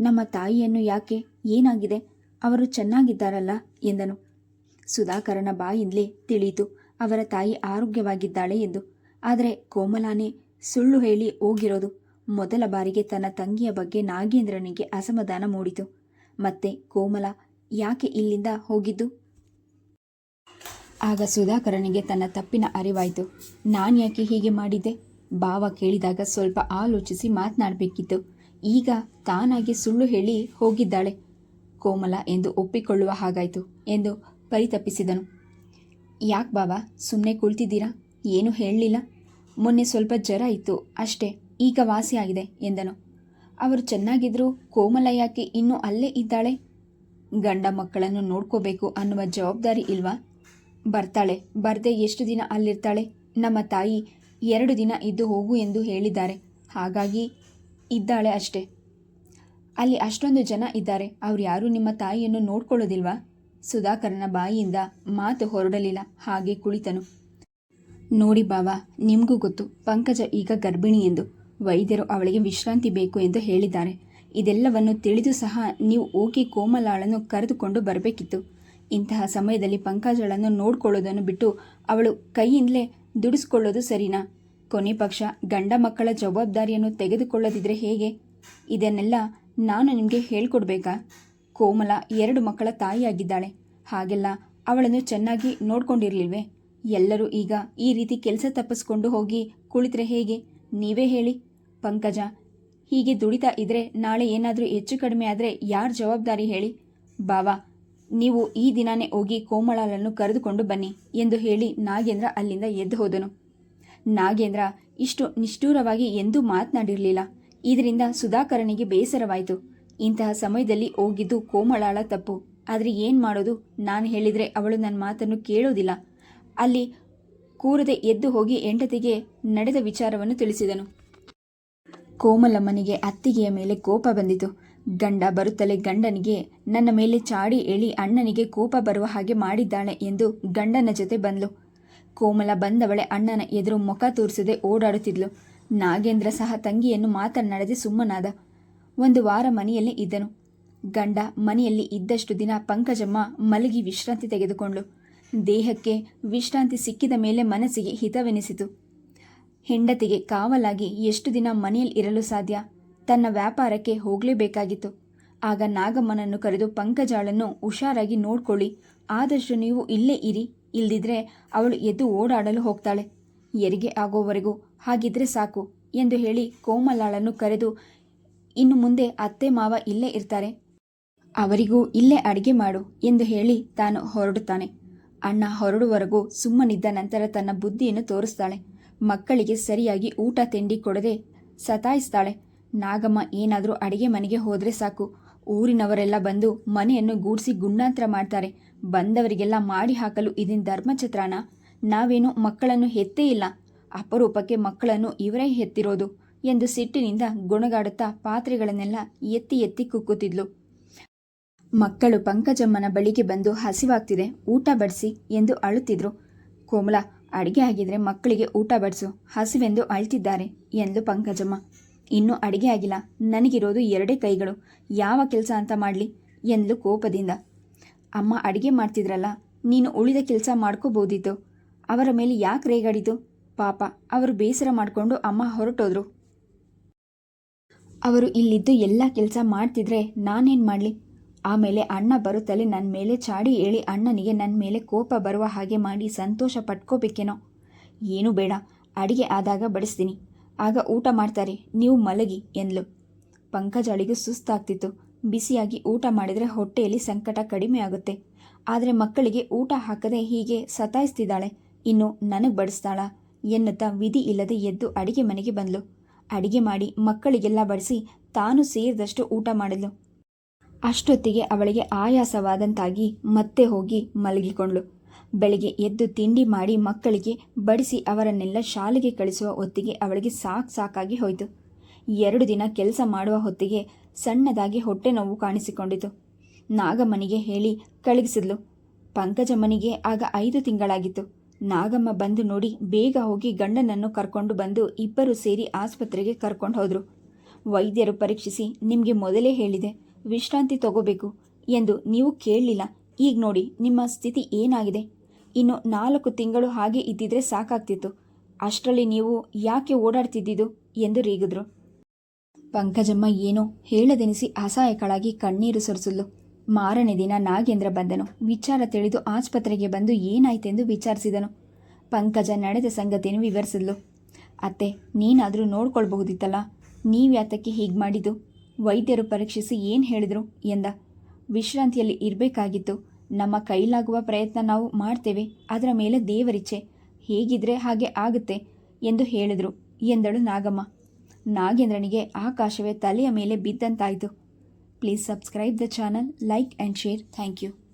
ನಮ್ಮ ತಾಯಿಯನ್ನು ಯಾಕೆ, ಏನಾಗಿದೆ? ಅವರು ಚೆನ್ನಾಗಿದ್ದಾರಲ್ಲ, ಎಂದನು. ಸುಧಾಕರನ ಬಾಯಿಂದಲೇ ತಿಳಿಯಿತು, ಅವರ ತಾಯಿ ಆರೋಗ್ಯವಾಗಿದ್ದಾಳೆ ಎಂದು. ಆದರೆ ಕೋಮಲಾನೆ ಸುಳ್ಳು ಹೇಳಿ ಹೋಗಿರೋದು. ಮೊದಲ ಬಾರಿಗೆ ತನ್ನ ತಂಗಿಯ ಬಗ್ಗೆ ನಾಗೇಂದ್ರನಿಗೆ ಅಸಮಾಧಾನ ಮೂಡಿತು. ಮತ್ತೆ ಕೋಮಲ ಯಾಕೆ ಇಲ್ಲಿಂದ ಹೋಗಿದ್ದು? ಆಗ ಸುಧಾಕರನಿಗೆ ತನ್ನ ತಪ್ಪಿನ ಅರಿವಾಯಿತು. ನಾನು ಯಾಕೆ ಹೀಗೆ ಮಾಡಿದ್ದೆ ಭಾವ ಕೇಳಿದಾಗ ಸ್ವಲ್ಪ ಆಲೋಚಿಸಿ ಮಾತನಾಡಬೇಕಿತ್ತು. ಈಗ ತಾನಾಗಿ ಸುಳ್ಳು ಹೇಳಿ ಹೋಗಿದ್ದಾಳೆ ಕೋಮಲ ಎಂದು ಒಪ್ಪಿಕೊಳ್ಳುವ ಹಾಗಾಯಿತು ಎಂದು ಪರಿತಪಿಸಿದನು. ಯಾಕೆ ಬಾಬಾ ಸುಮ್ಮನೆ ಕುಳಿತಿದ್ದೀರಾ? ಏನೂ ಹೇಳಲಿಲ್ಲ? ಮೊನ್ನೆ ಸ್ವಲ್ಪ ಜ್ವರ ಇತ್ತು ಅಷ್ಟೇ, ಈಗ ವಾಸಿಯಾಗಿದೆ ಎಂದನು. ಅವರು ಚೆನ್ನಾಗಿದ್ರು ಕೋಮಲ ಯಾಕೆ ಇನ್ನೂ ಅಲ್ಲೇ ಇದ್ದಾಳೆ. ಗಂಡ ಮಕ್ಕಳನ್ನು ನೋಡ್ಕೋಬೇಕು ಅನ್ನುವ ಜವಾಬ್ದಾರಿ ಇಲ್ವಾ? ಬರ್ತಾಳೆ, ಬರ್ದೆ ಎಷ್ಟು ದಿನ ಅಲ್ಲಿರ್ತಾಳೆ? ನಮ್ಮ ತಾಯಿ ಎರಡು ದಿನ ಇದ್ದು ಹೋಗು ಎಂದು ಹೇಳಿದ್ದಾರೆ. ಹಾಗಾಗಿ ಇದ್ದಾಳೆ ಅಷ್ಟೇ. ಅಲ್ಲಿ ಅಷ್ಟೊಂದು ಜನ ಇದ್ದಾರೆ. ಅವ್ರು ಯಾರೂ ನಿಮ್ಮ ತಾಯಿಯನ್ನು ನೋಡ್ಕೊಳ್ಳೋದಿಲ್ವಾ? ಸುಧಾಕರನ ಬಾಯಿಯಿಂದ ಮಾತು ಹೊರಡಲಿಲ್ಲ. ಹಾಗೆ ಕುಳಿತನು. ನೋಡಿ ಬಾವಾ, ನಿಮಗೂ ಗೊತ್ತು, ಪಂಕಜ ಈಗ ಗರ್ಭಿಣಿ ಎಂದು ವೈದ್ಯರು ಅವಳಿಗೆ ವಿಶ್ರಾಂತಿ ಬೇಕು ಎಂದು ಹೇಳಿದ್ದಾರೆ. ಇದೆಲ್ಲವನ್ನು ತಿಳಿದು ಸಹ ನೀವು ಓಕೆ ಕೋಮಲಾಳನ್ನು ಕರೆದುಕೊಂಡು ಬರಬೇಕಿತ್ತು. ಇಂತಹ ಸಮಯದಲ್ಲಿ ಪಂಕಜಳನ್ನು ನೋಡಿಕೊಳ್ಳೋದನ್ನು ಬಿಟ್ಟು ಅವಳು ಕೈಯಿಂದಲೇ ದುಡಿಸ್ಕೊಳ್ಳೋದು ಸರಿನಾ? ಕೊನೆ ಪಕ್ಷ ಗಂಡ ಮಕ್ಕಳ ಜವಾಬ್ದಾರಿಯನ್ನು ತೆಗೆದುಕೊಳ್ಳದಿದ್ರೆ ಹೇಗೆ? ಇದನ್ನೆಲ್ಲ ನಾನು ನಿಮಗೆ ಹೇಳ್ಕೊಡ್ಬೇಕಾ? ಕೋಮಲ ಎರಡು ಮಕ್ಕಳ ತಾಯಿಯಾಗಿದ್ದಾಳೆ. ಹಾಗೆಲ್ಲ ಅವಳನ್ನು ಚೆನ್ನಾಗಿ ನೋಡ್ಕೊಂಡಿರ್ಲಿಲ್ವೇ? ಎಲ್ಲರೂ ಈಗ ಈ ರೀತಿ ಕೆಲಸ ತಪ್ಪಿಸ್ಕೊಂಡು ಹೋಗಿ ಕುಳಿತರೆ ಹೇಗೆ? ನೀವೇ ಹೇಳಿ. ಪಂಕಜ, ಹೀಗೆ ದುಡಿತಾ ಇದ್ರೆ ನಾಳೆ ಏನಾದರೂ ಹೆಚ್ಚು ಕಡಿಮೆ ಆದರೆ ಯಾರು ಜವಾಬ್ದಾರಿ ಹೇಳಿ? ಬಾವಾ, ನೀವು ಈ ದಿನಾನೇ ಹೋಗಿ ಕೋಮಳಲನ್ನು ಕರೆದುಕೊಂಡು ಬನ್ನಿ ಎಂದು ಹೇಳಿ ನಾಗೇಂದ್ರ ಅಲ್ಲಿಂದ ಎದ್ದು ಹೋದನು. ನಾಗೇಂದ್ರ, ಇಷ್ಟು ನಿಷ್ಠೂರವಾಗಿ ಎಂದೂ ಮಾತನಾಡಿರಲಿಲ್ಲ. ಇದರಿಂದ ಸುಧಾಕರನಿಗೆ ಬೇಸರವಾಯಿತು. ಇಂತಹ ಸಮಯದಲ್ಲಿ ಹೋಗಿದ್ದು ಕೋಮಳಾಳ ತಪ್ಪು. ಆದರೆ ಏನು ಮಾಡೋದು? ನಾನು ಹೇಳಿದರೆ ಅವಳು ನನ್ನ ಮಾತನ್ನು ಕೇಳೋದಿಲ್ಲ. ಅಲ್ಲಿ ಕೂರದೆ ಎದ್ದು ಹೋಗಿ ಹೆಂಡತಿಗೆ ನಡೆದ ವಿಚಾರವನ್ನು ತಿಳಿಸಿದನು. ಕೋಮಲಮ್ಮನಿಗೆ ಅತ್ತಿಗೆಯ ಮೇಲೆ ಕೋಪ ಬಂದಿತು. ಗಂಡ ಬರುತ್ತಲೇ ಗಂಡನಿಗೆ, ನನ್ನ ಮೇಲೆ ಚಾಡಿ ಎಳಿ ಅಣ್ಣನಿಗೆ ಕೋಪ ಬರುವ ಹಾಗೆ ಮಾಡಿದ್ದಾಳೆ ಎಂದು ಗಂಡನ ಜೊತೆ ಬಂದ್ಲು. ಕೋಮಲ ಬಂದವಳೆ ಅಣ್ಣನ ಎದುರು ಮುಖ ತೋರಿಸದೆ ಓಡಾಡುತ್ತಿದ್ಲು. ನಾಗೇಂದ್ರ ಸಹ ತಂಗಿಯನ್ನು ಮಾತನಾಡದೆ ಸುಮ್ಮನಾದ. ಒಂದು ವಾರ ಮನೆಯಲ್ಲೇ ಇದ್ದನು. ಗಂಡ ಮನೆಯಲ್ಲಿ ಇದ್ದಷ್ಟು ದಿನ ಪಂಕಜಮ್ಮ ಮಲಗಿ ವಿಶ್ರಾಂತಿ ತೆಗೆದುಕೊಂಡ್ಳು. ದೇಹಕ್ಕೆ ವಿಶ್ರಾಂತಿ ಸಿಕ್ಕಿದ ಮೇಲೆ ಮನಸ್ಸಿಗೆ ಹಿತವೆನಿಸಿತು. ಹೆಂಡತಿಗೆ ಕಾವಲಾಗಿ ಎಷ್ಟು ದಿನ ಮನೆಯಲ್ಲಿ ಇರಲು ಸಾಧ್ಯ? ತನ್ನ ವ್ಯಾಪಾರಕ್ಕೆ ಹೋಗಲೇಬೇಕಾಗಿತ್ತು. ಆಗ ನಾಗಮ್ಮನನ್ನು ಕರೆದು ಪಂಕಜಾಳನ್ನು ಹುಷಾರಾಗಿ ನೋಡ್ಕೊಳ್ಳಿ. ಆದಷ್ಟು ನೀವು ಇಲ್ಲೇ ಇರಿ. ಇಲ್ದಿದ್ರೆ ಅವಳು ಎದ್ದು ಓಡಾಡಲು ಹೋಗ್ತಾಳೆ. ಎರಿಗೆ ಆಗೋವರೆಗೂ ಹಾಗಿದ್ರೆ ಸಾಕು ಎಂದು ಹೇಳಿ ಕೋಮಲಾಳನ್ನು ಕರೆದು, ಇನ್ನು ಮುಂದೆ ಅತ್ತೆ ಮಾವ ಇಲ್ಲೇ ಇರ್ತಾರೆ. ಅವರಿಗೂ ಇಲ್ಲೇ ಅಡಿಗೆ ಮಾಡು ಎಂದು ಹೇಳಿ ತಾನು ಹೊರಡುತ್ತಾನೆ. ಅಣ್ಣ ಹೊರಡುವರೆಗೂ ಸುಮ್ಮನಿದ್ದ ನಂತರ ತನ್ನ ಬುದ್ಧಿಯನ್ನು ತೋರಿಸ್ತಾಳೆ. ಮಕ್ಕಳಿಗೆ ಸರಿಯಾಗಿ ಊಟ ತಿಂಡಿ ಕೊಡದೆ ಸತಾಯಿಸ್ತಾಳೆ. ನಾಗಮ್ಮ ಏನಾದರೂ ಅಡಿಗೆ ಮನೆಗೆ ಹೋದರೆ ಸಾಕು. ಊರಿನವರೆಲ್ಲ ಬಂದು ಮನೆಯನ್ನು ಗೂಡಿಸಿ ಗುಂಡಾಂತರ ಮಾಡ್ತಾರೆ. ಬಂದವರಿಗೆಲ್ಲ ಮಾಡಿ ಹಾಕಲು ಇದಿನ ಧರ್ಮಚತ್ರಾನ. ನಾವೇನು ಮಕ್ಕಳನ್ನು ಹೆತ್ತೇ ಇಲ್ಲ. ಅಪರೂಪಕ್ಕೆ ಮಕ್ಕಳನ್ನು ಇವರೇ ಹೆತ್ತಿರೋದು ಎಂದು ಸಿಟ್ಟಿನಿಂದ ಗುಣಗಾಡುತ್ತಾ ಪಾತ್ರೆಗಳನ್ನೆಲ್ಲ ಎತ್ತಿ ಎತ್ತಿ ಕುಕ್ಕುತ್ತಿದ್ಲು. ಮಕ್ಕಳು ಪಂಕಜಮ್ಮನ ಬಳಿಗೆ ಬಂದು ಹಸಿವಾಗ್ತಿದೆ. ಊಟ ಬಡಿಸಿ ಎಂದು ಅಳುತ್ತಿದ್ರು. ಕೋಮಲ ಅಡಿಗೆ ಆಗಿದ್ರೆ ಮಕ್ಕಳಿಗೆ ಊಟ ಬಡಿಸು, ಹಸಿವೆಂದು ಅಳ್ತಿದ್ದಾರೆ ಎಂದು ಪಂಕಜಮ್ಮ. ಇನ್ನೂ ಅಡಿಗೆ ಆಗಿಲ್ಲ, ನನಗಿರೋದು ಎರಡೇ ಕೈಗಳು, ಯಾವ ಕೆಲಸ ಅಂತ ಮಾಡಲಿ ಎಂದ್ಲು ಕೋಪದಿಂದ. ಅಮ್ಮ ಅಡಿಗೆ ಮಾಡ್ತಿದ್ರಲ್ಲ, ನೀನು ಉಳಿದ ಕೆಲಸ ಮಾಡ್ಕೋಬೋದಿತ್ತು ಅವರ ಮೇಲೆ ಯಾಕೆ ರೇಗಾಡಿತು ಪಾಪ, ಅವರು ಬೇಸರ ಮಾಡಿಕೊಂಡು ಅಮ್ಮ ಹೊರಟೋದ್ರು. ಅವರು ಇಲ್ಲಿದ್ದು ಎಲ್ಲ ಕೆಲಸ ಮಾಡ್ತಿದ್ರೆ ನಾನೇನು ಮಾಡಲಿ? ಆಮೇಲೆ ಅಣ್ಣ ಬರುತ್ತಲೇ ನನ್ನ ಮೇಲೆ ಚಾಡಿ ಹೇಳಿ ಅಣ್ಣನಿಗೆ ನನ್ನ ಮೇಲೆ ಕೋಪ ಬರುವ ಹಾಗೆ ಮಾಡಿ ಸಂತೋಷ ಪಟ್ಕೋಬೇಕೇನೋ? ಏನೂ ಬೇಡ, ಅಡಿಗೆ ಆದಾಗ ಬಡಿಸ್ತೀನಿ. ಆಗ ಊಟ ಮಾಡ್ತಾರೆ, ನೀವು ಮಲಗಿ ಎಂದ್ಲು. ಪಂಕಜಳಿಗೂ ಸುಸ್ತಾಗ್ತಿತ್ತು. ಬಿಸಿಯಾಗಿ ಊಟ ಮಾಡಿದರೆ ಹೊಟ್ಟೆಯಲ್ಲಿ ಸಂಕಟ ಕಡಿಮೆ ಆಗುತ್ತೆ. ಆದರೆ ಮಕ್ಕಳಿಗೆ ಊಟ ಹಾಕದೆ ಹೀಗೆ ಸತಾಯಿಸ್ತಿದ್ದಾಳೆ. ಇನ್ನು ನನಗೆ ಬಡಿಸ್ತಾಳ ಎನ್ನುತ್ತಾ ವಿಧಿ ಇಲ್ಲದೆ ಎದ್ದು ಅಡಿಗೆ ಮನೆಗೆ ಬಂದ್ಲು. ಅಡಿಗೆ ಮಾಡಿ ಮಕ್ಕಳಿಗೆಲ್ಲ ಬಡಿಸಿ ತಾನು ಸೇರಿದಷ್ಟು ಊಟ ಮಾಡಿದ್ಲು. ಅಷ್ಟೊತ್ತಿಗೆ ಅವಳಿಗೆ ಆಯಾಸವಾದಂತಾಗಿ ಮತ್ತೆ ಹೋಗಿ ಮಲಗಿಕೊಂಡ್ಳು. ಬೆಳಿಗ್ಗೆ ಎದ್ದು ತಿಂಡಿ ಮಾಡಿ ಮಕ್ಕಳಿಗೆ ಬಡಿಸಿ ಅವರನ್ನೆಲ್ಲ ಶಾಲೆಗೆ ಕಳಿಸುವ ಹೊತ್ತಿಗೆ ಅವಳಿಗೆ ಸಾಕು ಸಾಕಾಗಿ ಹೋಯಿತು. ಎರಡು ದಿನ ಕೆಲಸ ಮಾಡುವ ಹೊತ್ತಿಗೆ ಸಣ್ಣದಾಗಿ ಹೊಟ್ಟೆ ನೋವು ಕಾಣಿಸಿಕೊಂಡಿತು. ನಾಗಮ್ಮನಿಗೆ ಹೇಳಿ ಕಳಗಿಸಿದ್ಲು ಪಂಕಜಮ್ಮನಿಗೆ ಆಗ ಐದು ತಿಂಗಳಾಗಿತ್ತು. ನಾಗಮ್ಮ ಬಂದು ನೋಡಿ ಬೇಗ ಹೋಗಿ ಗಂಡನನ್ನು ಕರ್ಕೊಂಡು ಬಂದು ಇಬ್ಬರು ಸೇರಿ ಆಸ್ಪತ್ರೆಗೆ ಕರ್ಕೊಂಡು ಹೋದರು. ವೈದ್ಯರು ಪರೀಕ್ಷಿಸಿ ನಿಮಗೆ ಮೊದಲೇ ಹೇಳಿದೆ. ವಿಶ್ರಾಂತಿ ತಗೋಬೇಕು ಎಂದು ನೀವು ಕೇಳಲಿಲ್ಲ. ಈಗ ನೋಡಿ, ನಿಮ್ಮ ಸ್ಥಿತಿ ಏನಾಗಿದೆ? ಇನ್ನು ನಾಲ್ಕು ತಿಂಗಳು ಹಾಗೆ ಇದ್ದಿದ್ರೆ ಸಾಕಾಗ್ತಿತ್ತು. ಅಷ್ಟರಲ್ಲಿ ನೀವು ಯಾಕೆ ಓಡಾಡ್ತಿದ್ದಿದ್ದು? ಎಂದು ರೀಗಿದ್ರು. ಪಂಕಜಮ್ಮ ಏನೋ ಹೇಳದೆನಿಸಿ ಅಸಹಾಯಕಳಾಗಿ ಕಣ್ಣೀರು ಸುರಿಸಲು ಮಾರನೇ ದಿನ ನಾಗೇಂದ್ರ ಬಂದನು. ವಿಚಾರ ತಿಳಿದು ಆಸ್ಪತ್ರೆಗೆ ಬಂದು ಏನಾಯ್ತೆಂದು ವಿಚಾರಿಸಿದನು. ಪಂಕಜ ನಡೆದ ಸಂಗತಿಯನ್ನು ವಿವರಿಸಿದ್ಲು. ಅತ್ತೆ, ನೀನಾದರೂ ನೋಡ್ಕೊಳ್ಬಹುದಿತ್ತಲ್ಲ? ನೀವ್ಯಾತಕ್ಕೆ ಹೀಗೆ ಮಾಡಿದ್ದು? ವೈದ್ಯರು ಪರೀಕ್ಷಿಸಿ ಏನು ಹೇಳಿದರು ಎಂದ. ವಿಶ್ರಾಂತಿಯಲ್ಲಿ ಇರಬೇಕಾಗಿತ್ತು. ನಮ್ಮ ಕೈಲಾಗುವ ಪ್ರಯತ್ನ ನಾವು ಮಾಡ್ತೇವೆ. ಅದರ ಮೇಲೆ ದೇವರಿಚ್ಛೆ. ಹೇಗಿದ್ರೆ ಹಾಗೆ ಆಗುತ್ತೆ ಎಂದು ಹೇಳಿದರು ಎಂದಳು ನಾಗಮ್ಮ. ನಾಗೇಂದ್ರನಿಗೆ ಆಕಾಶವೇ ತಲೆಯ ಮೇಲೆ ಬಿದ್ದಂತಾಯಿತು. Please subscribe the channel, like and share. Thank you.